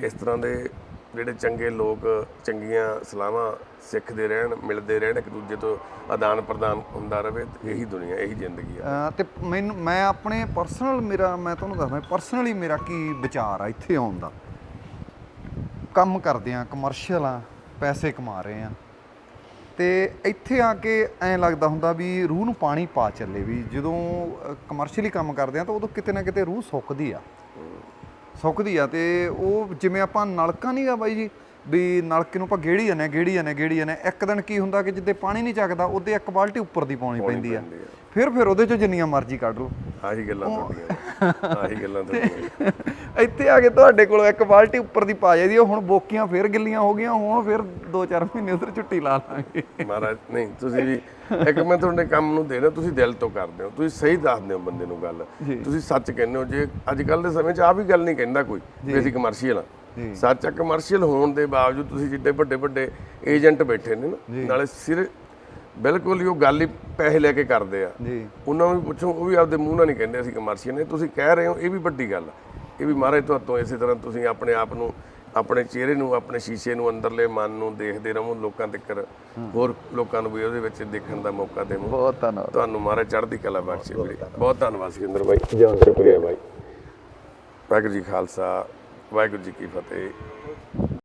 ਇਸ ਤਰ੍ਹਾਂ ਦੇ ਜਿਹੜੇ ਚੰਗੇ ਲੋਕ, ਚੰਗੀਆਂ ਸਲਾਹਾਂ ਸਿੱਖਦੇ ਰਹਿਣ, ਮਿਲਦੇ ਰਹਿਣ, ਇੱਕ ਦੂਜੇ ਤੋਂ ਆਦਾਨ ਪ੍ਰਦਾਨ ਹੁੰਦਾ ਰਹੇ, ਇਹੀ ਦੁਨੀਆ, ਇਹੀ ਜ਼ਿੰਦਗੀ ਆ। ਤੇ ਮੈਨੂੰ, ਮੈਂ ਆਪਣੇ ਪਰਸਨਲ ਮੇਰਾ, ਮੈਂ ਤੁਹਾਨੂੰ ਦੱਸਦਾ ਪਰਸਨਲੀ ਮੇਰਾ ਕੀ ਵਿਚਾਰ ਆ ਇੱਥੇ ਆਉਣ ਦਾ? ਕੰਮ ਕਰਦੇ ਆ ਕਮਰਸ਼ੀਅਲ ਆ, ਪੈਸੇ ਕਮਾ ਰਹੇ ਆ। ਤੇ ਇੱਥੇ ਆ ਕੇ ਐਂ ਲੱਗਦਾ ਹੁੰਦਾ ਵੀ ਰੂਹ ਨੂੰ ਪਾਣੀ ਪਾ ਚੱਲੇ ਵੀ, ਜਦੋਂ ਕਮਰਸ਼ੀਅਲੀ ਕੰਮ ਕਰਦੇ ਆ ਤਾਂ ਉਦੋਂ ਕਿਤੇ ਨਾ ਕਿਤੇ ਰੂਹ ਸੁੱਕਦੀ ਆ। ਸੁੱਕਦੀ ਆ ਤੇ ਉਹ ਜਿਵੇਂ ਆਪਾਂ ਨਲਕਾ ਨਹੀਂਗਾ ਬਾਈ ਜੀ ਵੀ ਨਲਕੇ ਨੂੰ ਆਪਾਂ ਗੇੜੀ ਜਾਂਦੇ ਗੇੜੀ ਜਾਂਦੇ ਗੇੜੀ ਜਾਂਦੇ। ਇੱਕ ਦਿਨ ਕੀ ਹੁੰਦਾ ਕਿ ਜਿੱਦੇ ਪਾਣੀ ਨਹੀਂ ਚੱਕਦਾ ਉਹਦੇ ਇੱਕ ਬਾਲਟੀ ਉੱਪਰ ਦੀ ਪਾਉਣੀ ਪੈਂਦੀ ਆ। ਫਿਰ ਫਿਰ ਉਹਦੇ ਚੋਂ ਜਿੰਨੀਆਂ ਮਰਜ਼ੀ ਕੱਢ ਲਓ। ਆਹੀ ਗੱਲਾਂ ਤੁਹਾਡੀਆਂ ਆਹੀ ਗੱਲਾਂ ਤੁਹਾਡੀਆਂ ਇੱਥੇ ਆ ਕੇ ਤੁਹਾਡੇ ਕੋਲ ਇੱਕ ਬਾਲਟੀ ਉੱਪਰ ਦੀ ਪਾ ਜਾਈਦੀ ਹੁਣ ਬੋਕੀਆਂ ਫੇਰ ਗਿੱਲੀਆਂ ਹੋ ਗਈਆਂ ਹੁਣ ਫਿਰ 2-4 ਮਹੀਨੇ ਉਧਰ ਛੁੱਟੀ ਲਾ ਲਾਂਗੇ। ਮਹਾਰਾਜ ਨਹੀਂ ਤੁਸੀਂ ਵੀ ਇੱਕ ਮੈਂ ਤੁਹਾਡੇ ਕੰਮ ਨੂੰ ਦੇਣਾ ਤੁਸੀਂ ਦਿਲ ਤੋਂ ਕਰਦੇ ਹੋ। ਤੁਸੀਂ ਸਹੀ ਦੱਸਦੇ ਹੋ ਬੰਦੇ ਨੂੰ ਗੱਲ। ਤੁਸੀਂ ਸੱਚ ਕਹਿੰਦੇ ਹੋ। ਜੇ ਅੱਜ ਕੱਲ ਦੇ ਸਮੇਂ 'ਚ ਆ ਵੀ ਗੱਲ ਨਹੀਂ ਕਹਿੰਦਾ ਕੋਈ ਵੀ ਅਸੀਂ ਕਮਰਸ਼ੀਅਲ ਆ। ਸੱਚ ਆ ਕਮਰਸ਼ੀਅਲ ਹੋਣ ਦੇ ਬਾਵਜੂਦ ਤੁਸੀਂ ਜਿੱਡੇ ਵੱਡੇ ਵੱਡੇ ਏਜੰਟ ਬੈਠੇ ਨੇ ਨਾ ਨਾਲੇ ਸਿਰ ਬਿਲਕੁਲ ਹੀ ਉਹ ਗੱਲ ਹੀ ਪੈਸੇ ਲੈ ਕੇ ਕਰਦੇ ਆ। ਜੀ। ਉਹਨਾਂ ਨੂੰ ਵੀ ਪੁੱਛੋ ਉਹ ਵੀ ਆਪਦੇ ਮੂੰਹ ਨਾਲ ਨਹੀਂ ਕਹਿੰਦੇ ਅਸੀਂ ਕਮਰਸ਼ੀਅਲ ਨੇ। ਤੁਸੀਂ ਕਹਿ ਰਹੇ ਹੋ ਇਹ ਵੀ ਵੱਡੀ ਗੱਲ ਇਹ ਵੀ ਮਹਾਰਾਜ ਤੁਹਾਤੋਂ ਇਸੇ ਤਰ੍ਹਾਂ ਤੁਸੀਂ ਆਪਣੇ ਆਪ ਨੂੰ ਆਪਣੇ ਚਿਹਰੇ ਨੂੰ ਆਪਣੇ ਸ਼ੀਸ਼ੇ ਨੂੰ ਅੰਦਰਲੇ ਮਨ ਨੂੰ ਦੇਖਦੇ ਰਹੋ ਲੋਕਾਂ ਤੱਕ ਹੋਰ ਲੋਕਾਂ ਨੂੰ ਵੀ ਉਹਦੇ ਵਿੱਚ ਦੇਖਣ ਦਾ ਮੌਕਾ ਦੇਵੋ। ਬਹੁਤ ਧੰਨਵਾਦ। ਤੁਹਾਨੂੰ ਮਹਾਰਾਜ ਚੜ੍ਹਦੀ ਕਲਾ ਬਖਸ਼ੇ। ਵੀਰੇ ਬਹੁਤ ਧੰਨਵਾਦ ਸਿਕੰਦਰ ਬਾਈ। ਜਨ ਸ਼ੁਕਰੀਆ ਬਾਈ। ਵਾਹਿਗੁਰੂ ਜੀ ਖਾਲਸਾ। ਵਾਹਿਗੁਰੂ ਜੀ ਕੀ ਫਤਿਹ।